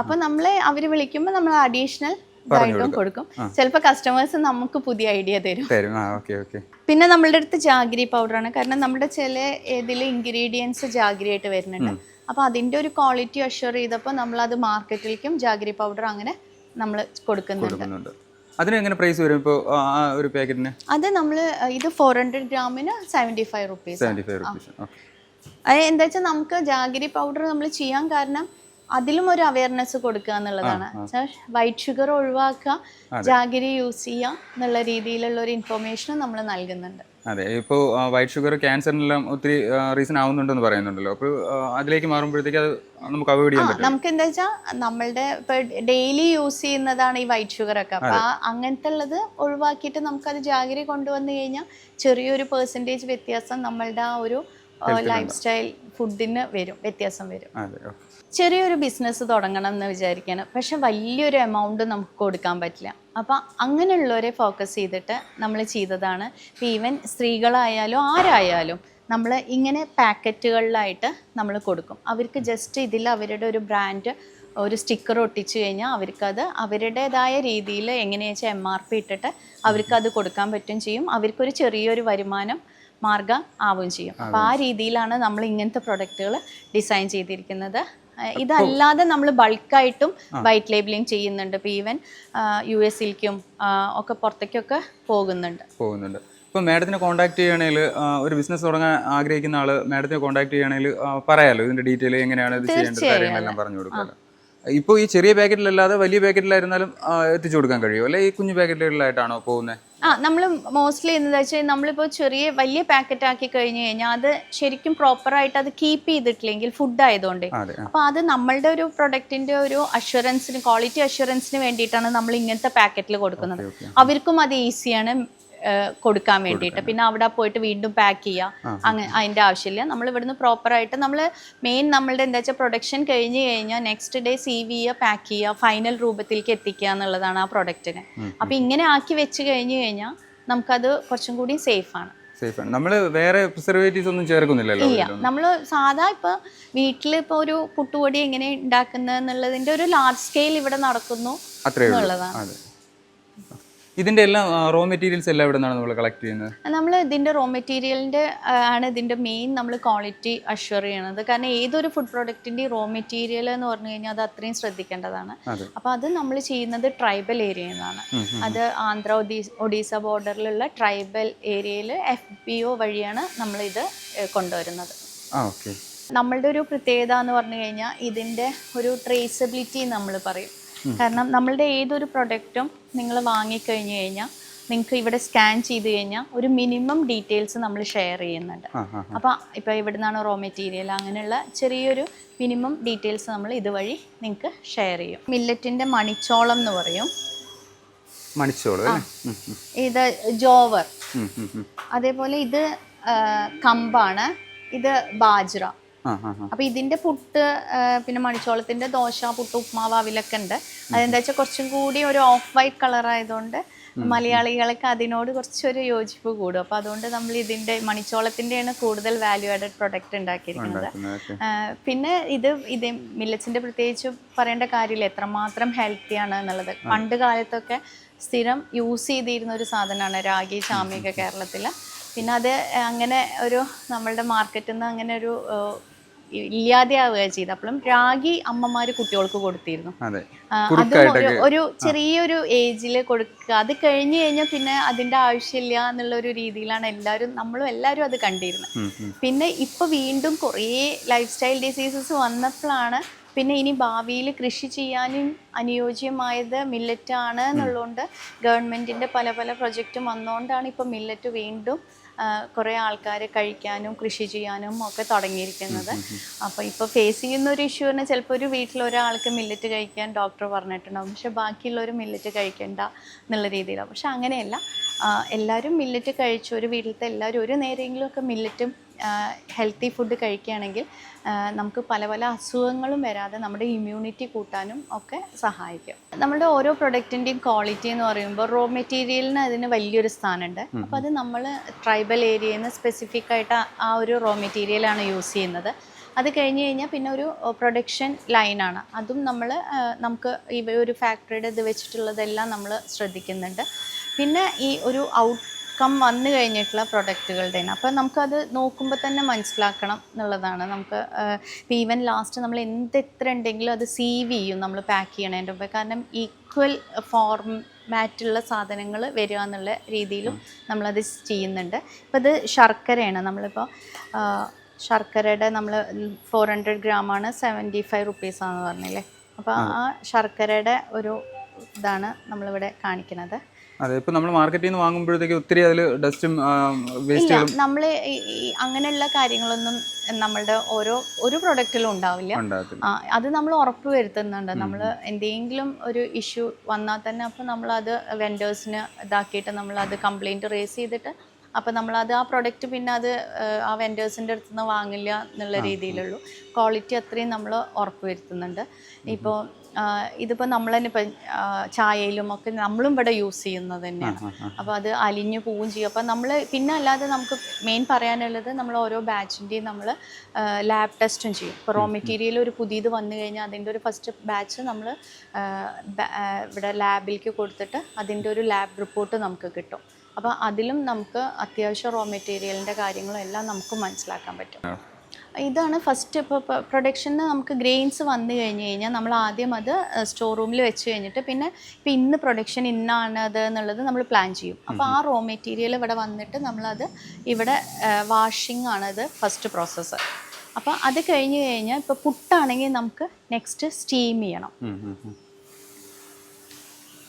അപ്പൊ നമ്മളെ അവർ വിളിക്കുമ്പോൾ നമ്മൾ അഡീഷണൽ ഗൈഡും കൊടുക്കും. ചിലപ്പോൾ കസ്റ്റമേഴ്സ് നമുക്ക് പുതിയ ഐഡിയ തരും. തരും. ആ ഓക്കെ ഓക്കെ പിന്നെ നമ്മളുടെ അടുത്ത് ജാഗരി പൗഡറാണ് കാരണം നമ്മുടെ ചില ഇതിൽ ഇൻഗ്രീഡിയൻസ് ജാഗ്രി ആയിട്ട് വരുന്നുണ്ട് അപ്പോൾ അതിന്റെ ഒരു ക്വാളിറ്റി അഷ്യൂർ ചെയ്തപ്പോൾ നമ്മൾ അത് മാർക്കറ്റിലേക്കും ജാഗ്രി പൗഡർ അങ്ങനെ നമ്മൾ കൊടുക്കുന്നുണ്ട്. അതിനെങ്ങനെ പ്രൈസ് വരും? ഇപ്പോൾ ആ ഒരു പാക്കറ്റിന് അത് നമ്മൾ ഇത് ഫോർ ഹൺഡ്രഡ് ഗ്രാമിന് seventy five rupees seventy five rupees എന്താ വെച്ചാൽ നമുക്ക് ജാഗരി പൗഡർ നമ്മൾ ചെയ്യാൻ കാരണം അതിലും ഒരു അവയർനെസ് കൊടുക്കുക എന്നുള്ളതാണ്. വൈറ്റ് ഷുഗർ ഒഴിവാക്കുക ജാഗിരി യൂസ് ചെയ്യുക എന്നുള്ള രീതിയിലുള്ള ഒരു ഇൻഫർമേഷൻ നമ്മൾ നൽകുന്നുണ്ട്. അതെ ഇപ്പോൾ വൈറ്റ് ഷുഗർ ക്യാൻസറിനെല്ലാം ഒത്തിരി റീസൺ ആവുന്നുണ്ടെന്ന് പറയുന്നുണ്ടല്ലോ. അപ്പോൾ അതിലേക്ക് മാറുമ്പോഴത്തേക്ക് അത് നമുക്ക് അവോയ്ഡ് ചെയ്യാൻ പറ്റും നമുക്ക് എന്താ വെച്ചാൽ നമ്മളുടെ ഇപ്പോൾ ഡെയിലി യൂസ് ചെയ്യുന്നതാണ് ഈ വൈറ്റ് ഷുഗർ ഒക്കെ. അപ്പോൾ അങ്ങനത്തെ ഉള്ളത് ഒഴിവാക്കിയിട്ട് നമുക്കത് ജാഗ്രത കൊണ്ടുവന്നു കഴിഞ്ഞാൽ ചെറിയൊരു പെർസെന്റേജ് വ്യത്യാസം നമ്മളുടെ ആ ഒരു ലൈഫ് സ്റ്റൈൽ ഫുഡിന് വരും വ്യത്യാസം വരും. ചെറിയൊരു ബിസിനസ് തുടങ്ങണം എന്ന് വിചാരിക്കണം. പക്ഷെ വലിയൊരു എമൗണ്ട് നമുക്ക് കൊടുക്കാൻ പറ്റില്ല. അപ്പം അങ്ങനെയുള്ളവരെ ഫോക്കസ് ചെയ്തിട്ട് നമ്മൾ ചെയ്തതാണ്. ഇപ്പം ഈവൻ സ്ത്രീകളായാലും ആരായാലും നമ്മൾ ഇങ്ങനെ പാക്കറ്റുകളിലായിട്ട് നമ്മൾ കൊടുക്കും. അവർക്ക് ജസ്റ്റ് ഇതിൽ അവരുടെ ഒരു ബ്രാൻഡ് ഒരു സ്റ്റിക്കർ ഒട്ടിച്ചു കഴിഞ്ഞാൽ അവർക്കത് അവരുടേതായ രീതിയിൽ എങ്ങനെയാ വെച്ചാൽ എം ആർ പി ഇട്ടിട്ട് അവർക്കത് കൊടുക്കാൻ പറ്റും ചെയ്യും. അവർക്കൊരു ചെറിയൊരു വരുമാനം മാർഗം ആവുകയും ചെയ്യും. അപ്പോൾ ആ രീതിയിലാണ് നമ്മൾ ഇങ്ങനത്തെ പ്രൊഡക്റ്റുകൾ ഡിസൈൻ ചെയ്തിരിക്കുന്നത്. ഇതല്ലാതെ നമ്മൾ ബൾക്കായിട്ടും വൈറ്റ് ലേബിളിംഗ് ചെയ്യുന്നുണ്ട്. ഇപ്പൊ ഈവൻ യു എസിലേക്കും ഒക്കെ പുറത്തേക്കൊക്കെ പോകുന്നുണ്ട്. പോകുന്നുണ്ട്. ഇപ്പോൾ മാഡത്തിനെ കോൺടാക്ട് ചെയ്യണമെങ്കിൽ ഒരു ബിസിനസ് തുടങ്ങാൻ ആഗ്രഹിക്കുന്ന ആൾ മാഡത്തിനെ കോൺടാക്ട് ചെയ്യണമെങ്കിൽ പറയാലോ ഇതിന്റെ ഡീറ്റെയിൽ എങ്ങനെയാണ് ഇത് ചെയ്യേണ്ടത് കാര്യങ്ങളെല്ലാം പറഞ്ഞു കൊടുക്കാമല്ലോ ഇപ്പോൾ ഈ ചെറിയ പാക്കറ്റിലല്ലാതെ വലിയ പാക്കറ്റിലായിരുന്നാലും എത്തിച്ചു കൊടുക്കാൻ കഴിയുമോ? അല്ലെ ഈ കുഞ്ഞു പാക്കറ്റുകളിലായിട്ടാണോ പോകുന്നത് ആ നമ്മൾ മോസ്റ്റ്ലി എന്താ വെച്ചാൽ നമ്മളിപ്പോൾ ചെറിയ വലിയ പാക്കറ്റ് ആക്കി കഴിഞ്ഞു കഴിഞ്ഞാൽ അത് ശരിക്കും പ്രോപ്പറായിട്ട് അത് കീപ്പ് ചെയ്തിട്ടില്ലെങ്കിൽ ഫുഡ് ആയതുകൊണ്ട്. അപ്പോൾ അത് നമ്മളുടെ ഒരു പ്രൊഡക്റ്റിന്റെ ഒരു അഷുറൻസിന് ക്വാളിറ്റി അഷുറൻസിന് വേണ്ടിയിട്ടാണ് നമ്മൾ ഇങ്ങനത്തെ പാക്കറ്റിൽ കൊടുക്കുന്നത്. അവർക്കും അത് ഈസിയാണ് കൊടുക്കാൻ വേണ്ടിയിട്ട്. പിന്നെ അവിടെ പോയിട്ട് വീണ്ടും പാക്ക് ചെയ്യുക അങ്ങനെ അതിന്റെ ആവശ്യമില്ല. നമ്മൾ ഇവിടുന്ന് പ്രോപ്പറായിട്ട് നമ്മൾ മെയിൻ നമ്മളുടെ എന്താ വെച്ചാൽ പ്രൊഡക്ഷൻ കഴിഞ്ഞ് കഴിഞ്ഞാൽ നെക്സ്റ്റ് ഡേ സി ചെയ്യുക പാക്ക് ചെയ്യുക ഫൈനൽ രൂപത്തിലേക്ക് എത്തിക്കുക എന്നുള്ളതാണ് ആ പ്രൊഡക്റ്റിന് അപ്പോൾ ഇങ്ങനെ ആക്കി വെച്ച് കഴിഞ്ഞ് കഴിഞ്ഞാൽ നമുക്കത് കുറച്ചും കൂടി സേഫാണ് സേഫ് ആണ്. നമ്മൾ വേറെ പ്രിസർവേറ്റീവ്സ് ഒന്നും ചേർക്കുന്നില്ലല്ലോ ഇല്ല. നമ്മൾ സാധാ ഇപ്പൊ വീട്ടിൽ ഇപ്പൊ ഒരു പുട്ടുപൊടി എങ്ങനെ ഉണ്ടാക്കുന്നത് എന്നുള്ളതിന്റെ ഒരു ലാർജ് സ്കെയിൽ ഇവിടെ നടക്കുന്നു അത്രേ ഉള്ളൂ. അതെ. ഇതിന്റെ എല്ലാം റോ മെറ്റീരിയൽസ് എല്ലാം ഇവിടെ നിന്നാണ് നമ്മൾ കളക്ട് ചെയ്യുന്നത്? നമ്മൾ ഇതിന്റെ റോ മെറ്റീരിയലിന്റെ ആണ് ഇതിന്റെ മെയിൻ നമ്മൾ ക്വാളിറ്റി അഷ്വർ ചെയ്യണത്. കാരണം ഏതൊരു ഫുഡ് പ്രോഡക്റ്റിന്റെ റോ മെറ്റീരിയൽ എന്ന് പറഞ്ഞു കഴിഞ്ഞാൽ അത് അത്രയും ശ്രദ്ധിക്കേണ്ടതാണ്. അപ്പൊ അപ്പോൾ അത് നമ്മൾ ചെയ്യുന്നത് ട്രൈബൽ ഏരിയയിൽ നിന്നാണ്. അത് ആന്ധ്ര ഒഡീസ് ബോർഡറിലുള്ള ട്രൈബൽ ഏരിയയിൽ എഫ് പി ഒ വഴിയാണ് നമ്മൾ ഇത് കൊണ്ടുവരുന്നത്. നമ്മളുടെ ഒരു പ്രത്യേകത എന്ന് പറഞ്ഞു കഴിഞ്ഞാൽ ഇതിന്റെ ഒരു ട്രേസബിലിറ്റി നമ്മൾ പറയും. കാരണം നമ്മളുടെ ഏതൊരു പ്രൊഡക്റ്റും നിങ്ങൾ വാങ്ങിക്കഴിഞ്ഞ് കഴിഞ്ഞാൽ നിങ്ങൾക്ക് ഇവിടെ സ്കാൻ ചെയ്ത് കഴിഞ്ഞാൽ ഒരു മിനിമം ഡീറ്റെയിൽസ് നമ്മൾ ഷെയർ ചെയ്യുന്നുണ്ട്. അപ്പോൾ ഇപ്പോൾ എവിടെ നിന്നാണ് റോ മെറ്റീരിയൽ അങ്ങനെയുള്ള ചെറിയൊരു മിനിമം ഡീറ്റെയിൽസ് നമ്മൾ ഇതുവഴി നിങ്ങൾക്ക് ഷെയർ ചെയ്യും. മില്ലറ്റിന്റെ മണിച്ചോളം എന്ന് പറയും. മണിച്ചോളൂ ഇത് ജോവർ. അതേപോലെ ഇത് കമ്പാണ്. ഇത് ബാജ്ര അപ്പൊ ഇതിന്റെ പുട്ട് പിന്നെ മണിച്ചോളത്തിന്റെ ദോശ പുട്ട് ഉപ്മാവ് അവിലൊക്കെ ഉണ്ട്. അതെന്താ വെച്ചാൽ കുറച്ചും കൂടി ഒരു ഓഫ് വൈറ്റ് കളർ ആയതുകൊണ്ട് മലയാളികൾക്ക് അതിനോട് കുറച്ചൊരു യോജിപ്പ് കൂടും. അപ്പൊ അതുകൊണ്ട് നമ്മൾ ഇതിന്റെ മണിച്ചോളത്തിന്റെയാണ് കൂടുതൽ വാല്യൂ ആഡഡ് പ്രൊഡക്റ്റ് ഉണ്ടാക്കിയിരിക്കുന്നത്. പിന്നെ ഇത് ഇത് മില്ലറ്റ്സിന്റെ പ്രത്യേകിച്ച് പറയേണ്ട കാര്യമില്ല. എത്രമാത്രം ഹെൽത്തിയാണ് എന്നുള്ളത്. പണ്ട് കാലത്തൊക്കെ സ്ഥിരം യൂസ് ചെയ്തിരുന്ന ഒരു സാധനമാണ് രാഗി ചാമിയൊക്കെ കേരളത്തിൽ പിന്നെ അത് അങ്ങനെ ഒരു നമ്മളുടെ മാർക്കറ്റിൽ നിന്ന് അങ്ങനെ ഒരു ഇല്ലാതെയാവുക ചെയ്ത്. അപ്പോഴും രാഗി അമ്മമാര് കുട്ടികൾക്ക് കൊടുത്തിരുന്നു. അതെ. ഒരു ചെറിയൊരു ഏജിൽ കൊടുക്കുക. അത് കഴിഞ്ഞു കഴിഞ്ഞാൽ പിന്നെ അതിന്റെ ആവശ്യമില്ല എന്നുള്ള ഒരു രീതിയിലാണ് എല്ലാവരും നമ്മളും എല്ലാവരും അത് കണ്ടിരുന്നത്. പിന്നെ ഇപ്പൊ വീണ്ടും കുറേ ലൈഫ് സ്റ്റൈൽ ഡിസീസസ് വന്നപ്പോഴാണ് പിന്നെ ഇനി ഭാവിയിൽ കൃഷി ചെയ്യാനും അനുയോജ്യമായത് മില്ലറ്റ് ആണ് എന്നുള്ളതുകൊണ്ട് ഗവൺമെന്റിന്റെ പല പല പ്രൊജക്റ്റും വന്നുകൊണ്ടാണ് ഇപ്പൊ മില്ലറ്റ് വീണ്ടും കുറേ ആൾക്കാർ കഴിക്കാനും കൃഷി ചെയ്യാനും ഒക്കെ തുടങ്ങിയിരിക്കുന്നത്. അപ്പോൾ ഇപ്പോൾ ഫേസ് ചെയ്യുന്ന ഒരു ഇഷ്യൂ തന്നെ ചിലപ്പോൾ ഒരു വീട്ടിൽ ഒരാൾക്ക് മില്ലറ്റ് കഴിക്കാൻ ഡോക്ടർ പറഞ്ഞിട്ടുണ്ടാവും. പക്ഷെ ബാക്കിയുള്ളവർ മില്ലറ്റ് കഴിക്കണ്ട എന്നുള്ള രീതിയിലാണ് പക്ഷെ അങ്ങനെയല്ല. എല്ലാവരും മില്ലറ്റ് കഴിച്ചു. ഒരു വീട്ടിലത്തെ എല്ലാവരും ഒരു നേരമെങ്കിലും ഒക്കെ മില്ലറ്റും ഹെൽത്തി ഫുഡ് കഴിക്കുകയാണെങ്കിൽ നമുക്ക് പല പല അസുഖങ്ങളും വരാതെ നമ്മുടെ ഇമ്മ്യൂണിറ്റി കൂട്ടാനും ഒക്കെ സഹായിക്കും. നമ്മുടെ ഓരോ പ്രൊഡക്റ്റിന്റെയും ക്വാളിറ്റി എന്ന് പറയുമ്പോൾ റോ മെറ്റീരിയലിന് അതിന് വലിയൊരു സ്ഥാനമുണ്ട്. അപ്പോൾ അത് നമ്മൾ ട്രൈബൽ ഏരിയയിൽ നിന്ന് സ്പെസിഫിക് ആയിട്ട് ആ- ഒരു റോ മെറ്റീരിയലാണ് യൂസ് ചെയ്യുന്നത്. അത് കഴിഞ്ഞ് കഴിഞ്ഞാൽ പിന്നെ ഒരു പ്രൊഡക്ഷൻ ലൈനാണ് അതും നമ്മൾ നമുക്ക് ഈ ഒരു ഫാക്ടറിയുടെ ഇത് വെച്ചിട്ടുള്ളതെല്ലാം നമ്മൾ ശ്രദ്ധിക്കുന്നുണ്ട്. പിന്നെ ഈ ഒരു ഔട്ട്കം വന്നു കഴിഞ്ഞിട്ടുള്ള പ്രൊഡക്റ്റുകളുടെയാണ് അപ്പോൾ നമുക്കത് നോക്കുമ്പോൾ തന്നെ മനസ്സിലാക്കണം എന്നുള്ളതാണ്. നമുക്ക് ഇപ്പോൾ ഈവൻ ലാസ്റ്റ് നമ്മൾ എന്ത് എത്ര ഉണ്ടെങ്കിലും അത് സീവ് ചെയ്യും നമ്മൾ പാക്ക് ചെയ്യണതിന്റെ മുമ്പ്. കാരണം ഈക്വൽ ഫോർമാറ്റുള്ള സാധനങ്ങൾ വരിക എന്നുള്ള രീതിയിലും നമ്മളത് ചെയ്യുന്നുണ്ട്. ഇപ്പോൾ ഇത് ശർക്കരയാണ്. നമ്മളിപ്പോൾ ശർക്കരയുടെ നമ്മൾ ഫോർ ഹൺഡ്രഡ് ഗ്രാമാണ് സെവന്റി ഫൈവ് റുപ്പീസാണെന്ന് പറഞ്ഞില്ലേ? അപ്പോൾ ആ ശർക്കരയുടെ ഒരു ഇതാണ് നമ്മളിവിടെ കാണിക്കുന്നത്. അതെ ഇപ്പൊ നമ്മൾ മാർക്കറ്റിൽ നിന്ന് വാങ്ങുമ്പോഴത്തേക്ക് ഒത്തിരി അതിൽ ഡസ്റ്റും വേസ്റ്റും വേസ്റ്റുകളും നമ്മൾ അങ്ങനെയുള്ള കാര്യങ്ങളൊന്നും നമ്മളുടെ ഓരോ ഒരു പ്രൊഡക്റ്റിലും ഉണ്ടാവില്ല. അത് നമ്മൾ ഉറപ്പ് വരുത്തുന്നുണ്ട്. നമ്മൾ എന്തെങ്കിലും ഒരു ഇഷ്യൂ വന്നാൽ തന്നെ അപ്പോൾ അത് വെൻഡേഴ്സിന് ഇതാക്കിയിട്ട് നമ്മൾ അത് കംപ്ലൈന്റ് റേസ് ചെയ്തിട്ട് അപ്പോൾ നമ്മളത് ആ പ്രൊഡക്റ്റ് പിന്നെ അത് ആ വെൻഡേഴ്സിന്റെ അടുത്ത് നിന്ന് വാങ്ങില്ല എന്നുള്ള രീതിയിലുള്ളൂ. ക്വാളിറ്റി അത്രയും നമ്മൾ ഉറപ്പ് വരുത്തുന്നുണ്ട്. ഇപ്പോൾ ഇതിപ്പോൾ നമ്മൾ തന്നെ ഇപ്പം ചായയിലും ഒക്കെ നമ്മളും ഇവിടെ യൂസ് ചെയ്യുന്നത് തന്നെയാണ്. അപ്പോൾ അത് അലിഞ്ഞു പോവുകയും ചെയ്യും. അപ്പോൾ നമ്മൾ പിന്നെ അല്ലാതെ നമുക്ക് മെയിൻ പറയാനുള്ളത് നമ്മൾ ഓരോ ബാച്ചിന്റെയും നമ്മൾ ലാബ് ടെസ്റ്റും ചെയ്യും. ഇപ്പോൾ റോ മെറ്റീരിയൽ ഒരു പുതിയത് വന്നു കഴിഞ്ഞാൽ അതിന്റെ ഒരു ഫസ്റ്റ് ബാച്ച് നമ്മൾ ഇവിടെ ലാബിലേക്ക് കൊടുത്തിട്ട് അതിന്റെ ഒരു ലാബ് റിപ്പോർട്ട് നമുക്ക് കിട്ടും. അപ്പോൾ അതിലും നമുക്ക് അത്യാവശ്യം റോ മെറ്റീരിയലിന്റെ കാര്യങ്ങളും എല്ലാം നമുക്ക് മനസ്സിലാക്കാൻ പറ്റും. ഇതാണ് ഫസ്റ്റ് ഇപ്പോൾ പ്രൊഡക്ഷന് നമുക്ക് ഗ്രെയിൻസ് വന്നു കഴിഞ്ഞ് കഴിഞ്ഞാൽ നമ്മൾ ആദ്യം അത് സ്റ്റോർ റൂമിൽ വെച്ച് കഴിഞ്ഞിട്ട് പിന്നെ ഇപ്പം ഇന്ന് പ്രൊഡക്ഷൻ ഇന്നാണ് അത് എന്നുള്ളത് നമ്മൾ പ്ലാൻ ചെയ്യും. അപ്പോൾ ആ റോ മെറ്റീരിയൽ ഇവിടെ വന്നിട്ട് നമ്മളത് ഇവിടെ വാഷിംഗ് ആണത് ഫസ്റ്റ് പ്രോസസ്സ് അപ്പോൾ അത് കഴിഞ്ഞ് കഴിഞ്ഞാൽ ഇപ്പോൾ പുട്ടാണെങ്കിൽ നമുക്ക് നെക്സ്റ്റ് സ്റ്റീം ചെയ്യണം.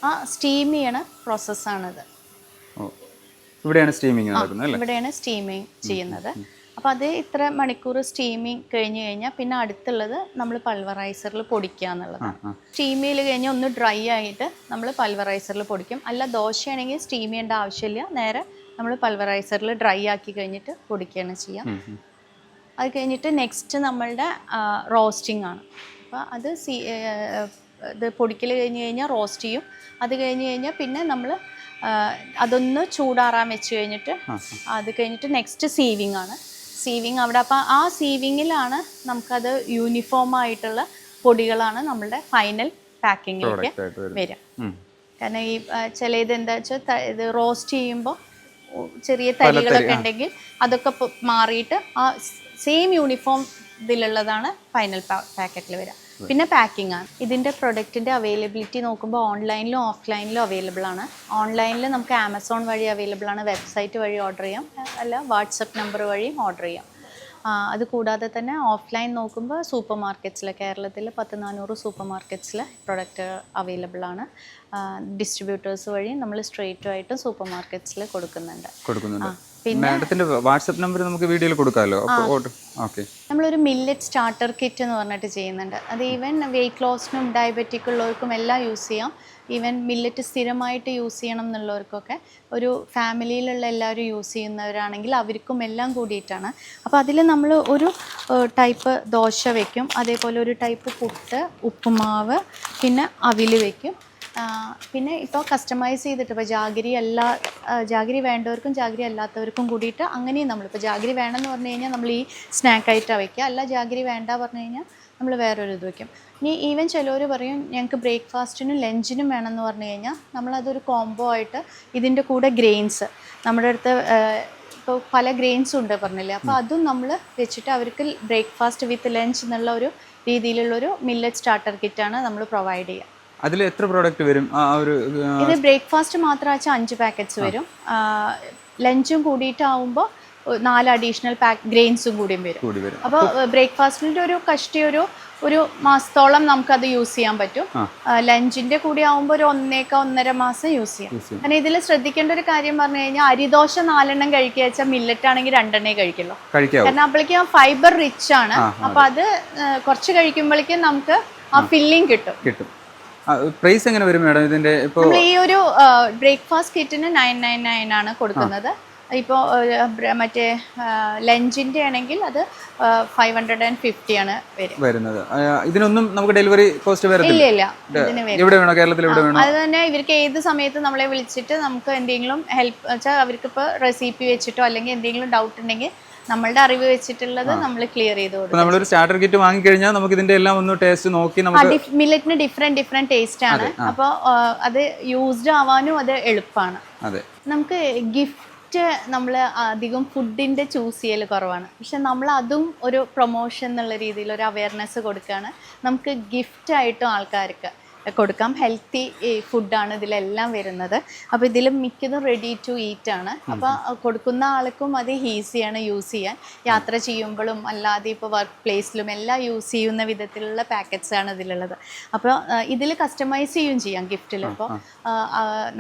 ആ സ്റ്റീം ചെയ്യണ പ്രോസസ്സാണത് ഇവിടെയാണ് സ്റ്റീമിങ് ഇവിടെയാണ് സ്റ്റീമിങ് ചെയ്യുന്നത്. അപ്പോൾ അത് ഇത്ര മണിക്കൂർ സ്റ്റീമിങ് കഴിഞ്ഞ് കഴിഞ്ഞാൽ പിന്നെ അടുത്തുള്ളത് നമ്മൾ പൾവറൈസറിൽ പൊടിക്കുക എന്നുള്ളതാണ്. സ്റ്റീം ചെയ്ത് കഴിഞ്ഞാൽ ഒന്ന് ഡ്രൈ ആയിട്ട് നമ്മൾ പൾവറൈസറിൽ പൊടിക്കും. അല്ല ദോശയാണെങ്കിൽ സ്റ്റീം ചെയ്യേണ്ട ആവശ്യമില്ല. നേരെ നമ്മൾ പൾവറൈസറിൽ ഡ്രൈ ആക്കി കഴിഞ്ഞിട്ട് പൊടിക്കുകയാണ് ചെയ്യുക. അത് കഴിഞ്ഞിട്ട് നെക്സ്റ്റ് നമ്മളുടെ റോസ്റ്റിംഗ് ആണ്. അപ്പോൾ അത് സി ഇത് പൊടിക്കൽ കഴിഞ്ഞ് കഴിഞ്ഞാൽ റോസ്റ്റ് ചെയ്യും. അത് കഴിഞ്ഞ് കഴിഞ്ഞാൽ പിന്നെ നമ്മൾ അതൊന്ന് ചൂടാറാൻ വെച്ച് കഴിഞ്ഞിട്ട് അത് കഴിഞ്ഞിട്ട് നെക്സ്റ്റ് സീവിങ് ആണ്. സീവിങ് അവിടെ. അപ്പം ആ സീവിങ്ങിലാണ് നമുക്കത് യൂണിഫോം ആയിട്ടുള്ള പൊടികളാണ് നമ്മളുടെ ഫൈനൽ പാക്കിങ്ങിലേക്ക് വരിക. കാരണം ഈ ചില ഇത് എന്താ വെച്ചാൽ ഇത് റോസ്റ്റ് ചെയ്യുമ്പോൾ ചെറിയ തരികളൊക്കെ ഉണ്ടെങ്കിൽ അതൊക്കെ മാറിയിട്ട് ആ സെയിം യൂണിഫോം ഇതിലുള്ളതാണ് ഫൈനൽ പാക്കറ്റിൽ വരിക. പിന്നെ പാക്കിംഗ് ആണ് ഇതിന്റെ പ്രൊഡക്റ്റിന്റെ അവൈലബിലിറ്റി നോക്കുമ്പോൾ ഓൺലൈനിലും ഓഫ്ലൈനിലും അവൈലബിൾ ആണ്. ഓൺലൈനിൽ നമുക്ക് ആമസോൺ വഴി അവൈലബിൾ ആണ്. വെബ്സൈറ്റ് വഴി ഓർഡർ ചെയ്യാം. അല്ല വാട്സപ്പ് നമ്പർ വഴിയും ഓർഡർ ചെയ്യാം. അത് കൂടാതെ തന്നെ ഓഫ്ലൈൻ നോക്കുമ്പോൾ സൂപ്പർ മാർക്കറ്റ്സിൽ കേരളത്തിൽ പത്ത് നാനൂറ് സൂപ്പർ മാർക്കറ്റ്സിൽ പ്രൊഡക്റ്റ് അവൈലബിൾ ആണ് ഡിസ്ട്രിബ്യൂട്ടേഴ്സ് വഴി നമ്മൾ സ്ട്രേറ്റുമായിട്ടും സൂപ്പർ മാർക്കറ്റ്സിൽ കൊടുക്കുന്നുണ്ട്. കൊടുക്കുന്നുണ്ട്. മാഡത്തിന്റെ വാട്സ്ആപ്പ് നമ്പർ നമുക്ക് വീഡിയോയിൽ കൊടുക്കാമല്ലോ ഓക്കെ. നമ്മളൊരു മില്ലറ്റ് സ്റ്റാർട്ടർ കിറ്റ് എന്ന് പറഞ്ഞിട്ട് ചെയ്യുന്നുണ്ട്. അത് ഈവൻ വെയിറ്റ് ലോസിനും ഡയബറ്റിക് ഉള്ളവർക്കും എല്ലാം യൂസ് ചെയ്യാം. ഈവൻ മില്ലറ്റ് സ്ഥിരമായിട്ട് യൂസ് ചെയ്യണം എന്നുള്ളവർക്കൊക്കെ ഒരു ഫാമിലിയിലുള്ള എല്ലാവരും യൂസ് ചെയ്യുന്നവരാണെങ്കിൽ അവർക്കും എല്ലാം കൂടിയിട്ടാണ്. അപ്പോൾ അതിൽ നമ്മൾ ഒരു ടൈപ്പ് ദോശ വയ്ക്കും അതേപോലെ ഒരു ടൈപ്പ് പുട്ട് ഉപ്പുമാവ് പിന്നെ അവിൽ വയ്ക്കും പിന്നെ ഇപ്പോൾ കസ്റ്റമൈസ് ചെയ്തിട്ട് ഇപ്പോൾ ജാഗിരി എല്ലാ ജാഗിരി വേണ്ടവർക്കും ജാഗിരി അല്ലാത്തവർക്കും കൂടിയിട്ട് അങ്ങനെയും നമ്മളിപ്പോൾ ജാഗരി എന്ന് പറഞ്ഞു കഴിഞ്ഞാൽ നമ്മൾ ഈ സ്നാക്കായിട്ടാണ് വയ്ക്കുക അല്ല ജാഗിരി വേണ്ട പറഞ്ഞു കഴിഞ്ഞാൽ നമ്മൾ വേറൊരു ഇത് വയ്ക്കും ഇനി ഈവൻ ചിലവർ പറയും ഞങ്ങൾക്ക് ബ്രേക്ക്ഫാസ്റ്റിനും ലഞ്ചിനും വേണമെന്ന് പറഞ്ഞു കഴിഞ്ഞാൽ നമ്മളതൊരു കോംബോ ആയിട്ട് ഇതിന്റെ കൂടെ ഗ്രെയിൻസ്. നമ്മുടെ അടുത്ത് ഇപ്പോൾ പല ഗ്രെയിൻസ് ഉണ്ട് പറഞ്ഞില്ലേ? അപ്പോൾ അതും നമ്മൾ വെച്ചിട്ട് അവർക്ക് ബ്രേക്ക്ഫാസ്റ്റ് വിത്ത് ലഞ്ച് എന്നുള്ള ഒരു രീതിയിലുള്ളൊരു മില്ലറ്റ് സ്റ്റാർട്ടർ കിറ്റാണ് നമ്മൾ പ്രൊവൈഡ് ചെയ്യുക അതിൽ എത്ര പ്രോഡക്റ്റ് വരും? ആ ഒരു ഇത് ബ്രേക്ക്ഫാസ്റ്റ് മാത്രം വെച്ചാൽ അഞ്ച് പാക്കറ്റ്സ് വരും. ലഞ്ചും കൂടിയിട്ടാവുമ്പോൾ നാല് അഡീഷണൽ പാക്ക് ഗ്രെയിൻസും കൂടിയും വരും. അപ്പോൾ ബ്രേക്ക്ഫാസ്റ്റിന്റെ ഒരു കഷ്ടി ഒരു ഒരു മാസത്തോളം നമുക്കത് യൂസ് ചെയ്യാൻ പറ്റും. ലഞ്ചിന്റെ ലഞ്ചിന്റെ കൂടി ആവുമ്പോൾ ഒരു ഒന്നേക്ക ഒന്നര മാസം യൂസ് ചെയ്യാം. കാരണം ഇതിൽ ശ്രദ്ധിക്കേണ്ട ഒരു കാര്യം പറഞ്ഞു കഴിഞ്ഞാൽ അരിദോശ നാലെണ്ണം കഴിക്കുക വെച്ചാൽ മില്ലറ്റ് ആണെങ്കിൽ രണ്ടെണ്ണേ കഴിക്കുള്ളൂ. കാരണം അപ്പോഴേക്കും ഫൈബർ റിച്ച് ആണ്. അപ്പോൾ അത്. കുറച്ച് കഴിക്കുമ്പോഴേക്കും നമുക്ക് ആ ഫില്ലിംഗ് കിട്ടും. കിട്ടും. പ്രൈസ് എങ്ങനെ വരും മാഡം ഇതിന്റെ ഇപ്പോ ഈ ഒരു ബ്രേക്ക്ഫാസ്റ്റ് കിറ്റിന് നയൻ നയൻ നയൻ ആണ് കൊടുക്കുന്നത്. ഇപ്പോൾ മറ്റേ ലഞ്ചിന്റെ ആണെങ്കിൽ അത് ഫൈവ് ഹൺഡ്രഡ് ആൻഡ് ഫിഫ്റ്റി ആണ് വരും. വരുന്നത്. ഇതിനൊന്നും നമുക്ക് ഡെലിവറി കോസ്റ്റ് ഇല്ല ഇല്ല. ഇതിനെ ഇവിടെ വേണോ കേരളത്തിൽ ഇവിടെ വേണോ. അത് തന്നെ ഇവർക്ക് ഏത് സമയത്ത് നമ്മളെ വിളിച്ചിട്ട് നമുക്ക് എന്തെങ്കിലും ഹെൽപ്പ് വെച്ചാൽ അവർക്ക് ഇപ്പോൾ റെസിപ്പി വെച്ചിട്ടോ അല്ലെങ്കിൽ എന്തെങ്കിലും ഡൗട്ട് ഉണ്ടെങ്കിൽ നമ്മളുടെ അറിവ് വെച്ചിട്ടുള്ളത് നമ്മൾ ക്ലിയർ ചെയ്ത് കൊടുക്കും. നമ്മളൊരു സ്റ്റാർട്ടർ കിറ്റ് വാങ്ങി കഴിഞ്ഞാൽ നമുക്ക് ഇതിന്റെ എല്ലാം ഒന്ന് ടേസ്റ്റ് നോക്കി നമുക്ക് മില്ലറ്റിന് ഡിഫറെന്റ് ഡിഫറെന്റ് ടേസ്റ്റ് ആണ്. അപ്പോൾ അത് യൂസ്ഡ് ആവാനും അത് എളുപ്പമാണ് അതെ. നമുക്ക് ഗിഫ്റ്റ് നമ്മൾ അധികം ഫുഡിന്റെ ചൂസ് ചെയ്യൽ കുറവാണ്. പക്ഷെ നമ്മൾ അതും ഒരു പ്രൊമോഷൻ എന്നുള്ള രീതിയിൽ ഒരു അവയർനെസ് കൊടുക്കുകയാണ് നമുക്ക് ഗിഫ്റ്റ് ഗിഫ്റ്റായിട്ടും ആൾക്കാർക്ക് കൊടുക്കാം. ഹെൽത്തി ഫുഡാണ് ഇതിലെല്ലാം വരുന്നത്. അപ്പോൾ ഇതിൽ മിക്കതും റെഡി ടു ഈറ്റ് ആണ്. അപ്പോൾ കൊടുക്കുന്ന ആൾക്കും അത് ഈസിയാണ് യൂസ് ചെയ്യാൻ. യാത്ര ചെയ്യുമ്പോഴും അല്ലാതെ ഇപ്പോൾ വർക്ക് പ്ലേസിലും എല്ലാം യൂസ് ചെയ്യുന്ന വിധത്തിലുള്ള പാക്കറ്റ്സ് ആണ് ഇതിലുള്ളത്. അപ്പോൾ ഇതിൽ കസ്റ്റമൈസ് ചെയ്യും ചെയ്യാം ഗിഫ്റ്റിൽ അപ്പോൾ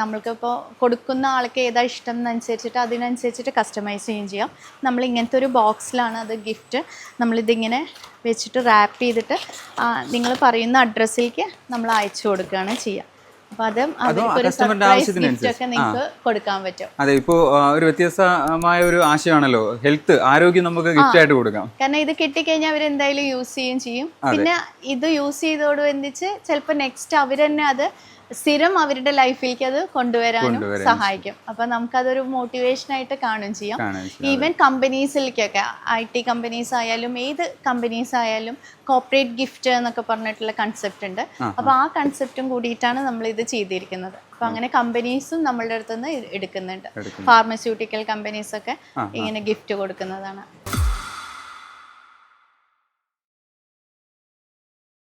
നമ്മൾക്കിപ്പോൾ കൊടുക്കുന്ന ആൾക്ക് ഏതാ ഇഷ്ടം എന്നനുസരിച്ചിട്ട് അതിനനുസരിച്ചിട്ട് കസ്റ്റമൈസ് ചെയ്യും ചെയ്യാം. നമ്മൾ ഇങ്ങനത്തെ ഒരു ബോക്സിലാണ് അത് ഗിഫ്റ്റ് നമ്മളിതിങ്ങനെ വെച്ചിട്ട് റാപ്പ് ചെയ്തിട്ട് നിങ്ങൾ പറയുന്ന അഡ്രസ്സിലേക്ക് നമ്മൾ അയച്ചു കൊടുക്കുകയാണ് ചെയ്യുക അപ്പോൾ അത് അവർക്കൊരു സർപ്രൈസ്. ഗിഫ്റ്റ് ഒക്കെ നിങ്ങൾക്ക് കൊടുക്കാൻ പറ്റും. അതെ ഇപ്പോ ഒരു വ്യത്യസ്തമായ ഒരു ആശയമാണല്ലോ. ഹെൽത്ത് ആരോഗ്യം നമുക്ക് ഗിഫ്റ്റ് ആയിട്ട് കൊടുക്കാം. കാരണം ഇത് കിട്ടിക്കഴിഞ്ഞാൽ അവർ എന്തായാലും യൂസ് ചെയ്യും ചെയ്യും. പിന്നെ ഇത് യൂസ് ചെയ്തോടുവെന്നിച്ച് ചിലപ്പോൾ നെക്സ്റ്റ് അവർ തന്നെ അത് സ്ഥിരം അവരുടെ ലൈഫിലേക്ക് അത് കൊണ്ടുവരാനും സഹായിക്കും. അപ്പൊ നമുക്കതൊരു മോട്ടിവേഷൻ ആയിട്ട് കാണും ചെയ്യാം. ഈവൻ കമ്പനീസിലേക്കൊക്കെ ഐ ടി കമ്പനീസ് ആയാലും ഏത് കമ്പനീസ് ആയാലും കോപ്പറേറ്റ് ഗിഫ്റ്റ് എന്നൊക്കെ പറഞ്ഞിട്ടുള്ള കൺസെപ്റ്റ് ഉണ്ട്. അപ്പൊ ആ കൺസെപ്റ്റും കൂടിയിട്ടാണ് നമ്മൾ ഇത് ചെയ്തിരിക്കുന്നത്. അപ്പൊ അങ്ങനെ കമ്പനീസും നമ്മളുടെ അടുത്തുനിന്ന് എടുക്കുന്നുണ്ട്. എടുക്കുന്നു. ഫാർമസ്യൂട്ടിക്കൽ കമ്പനീസ് ഒക്കെ ഇങ്ങനെ ഗിഫ്റ്റ് കൊടുക്കുന്നതാണ്.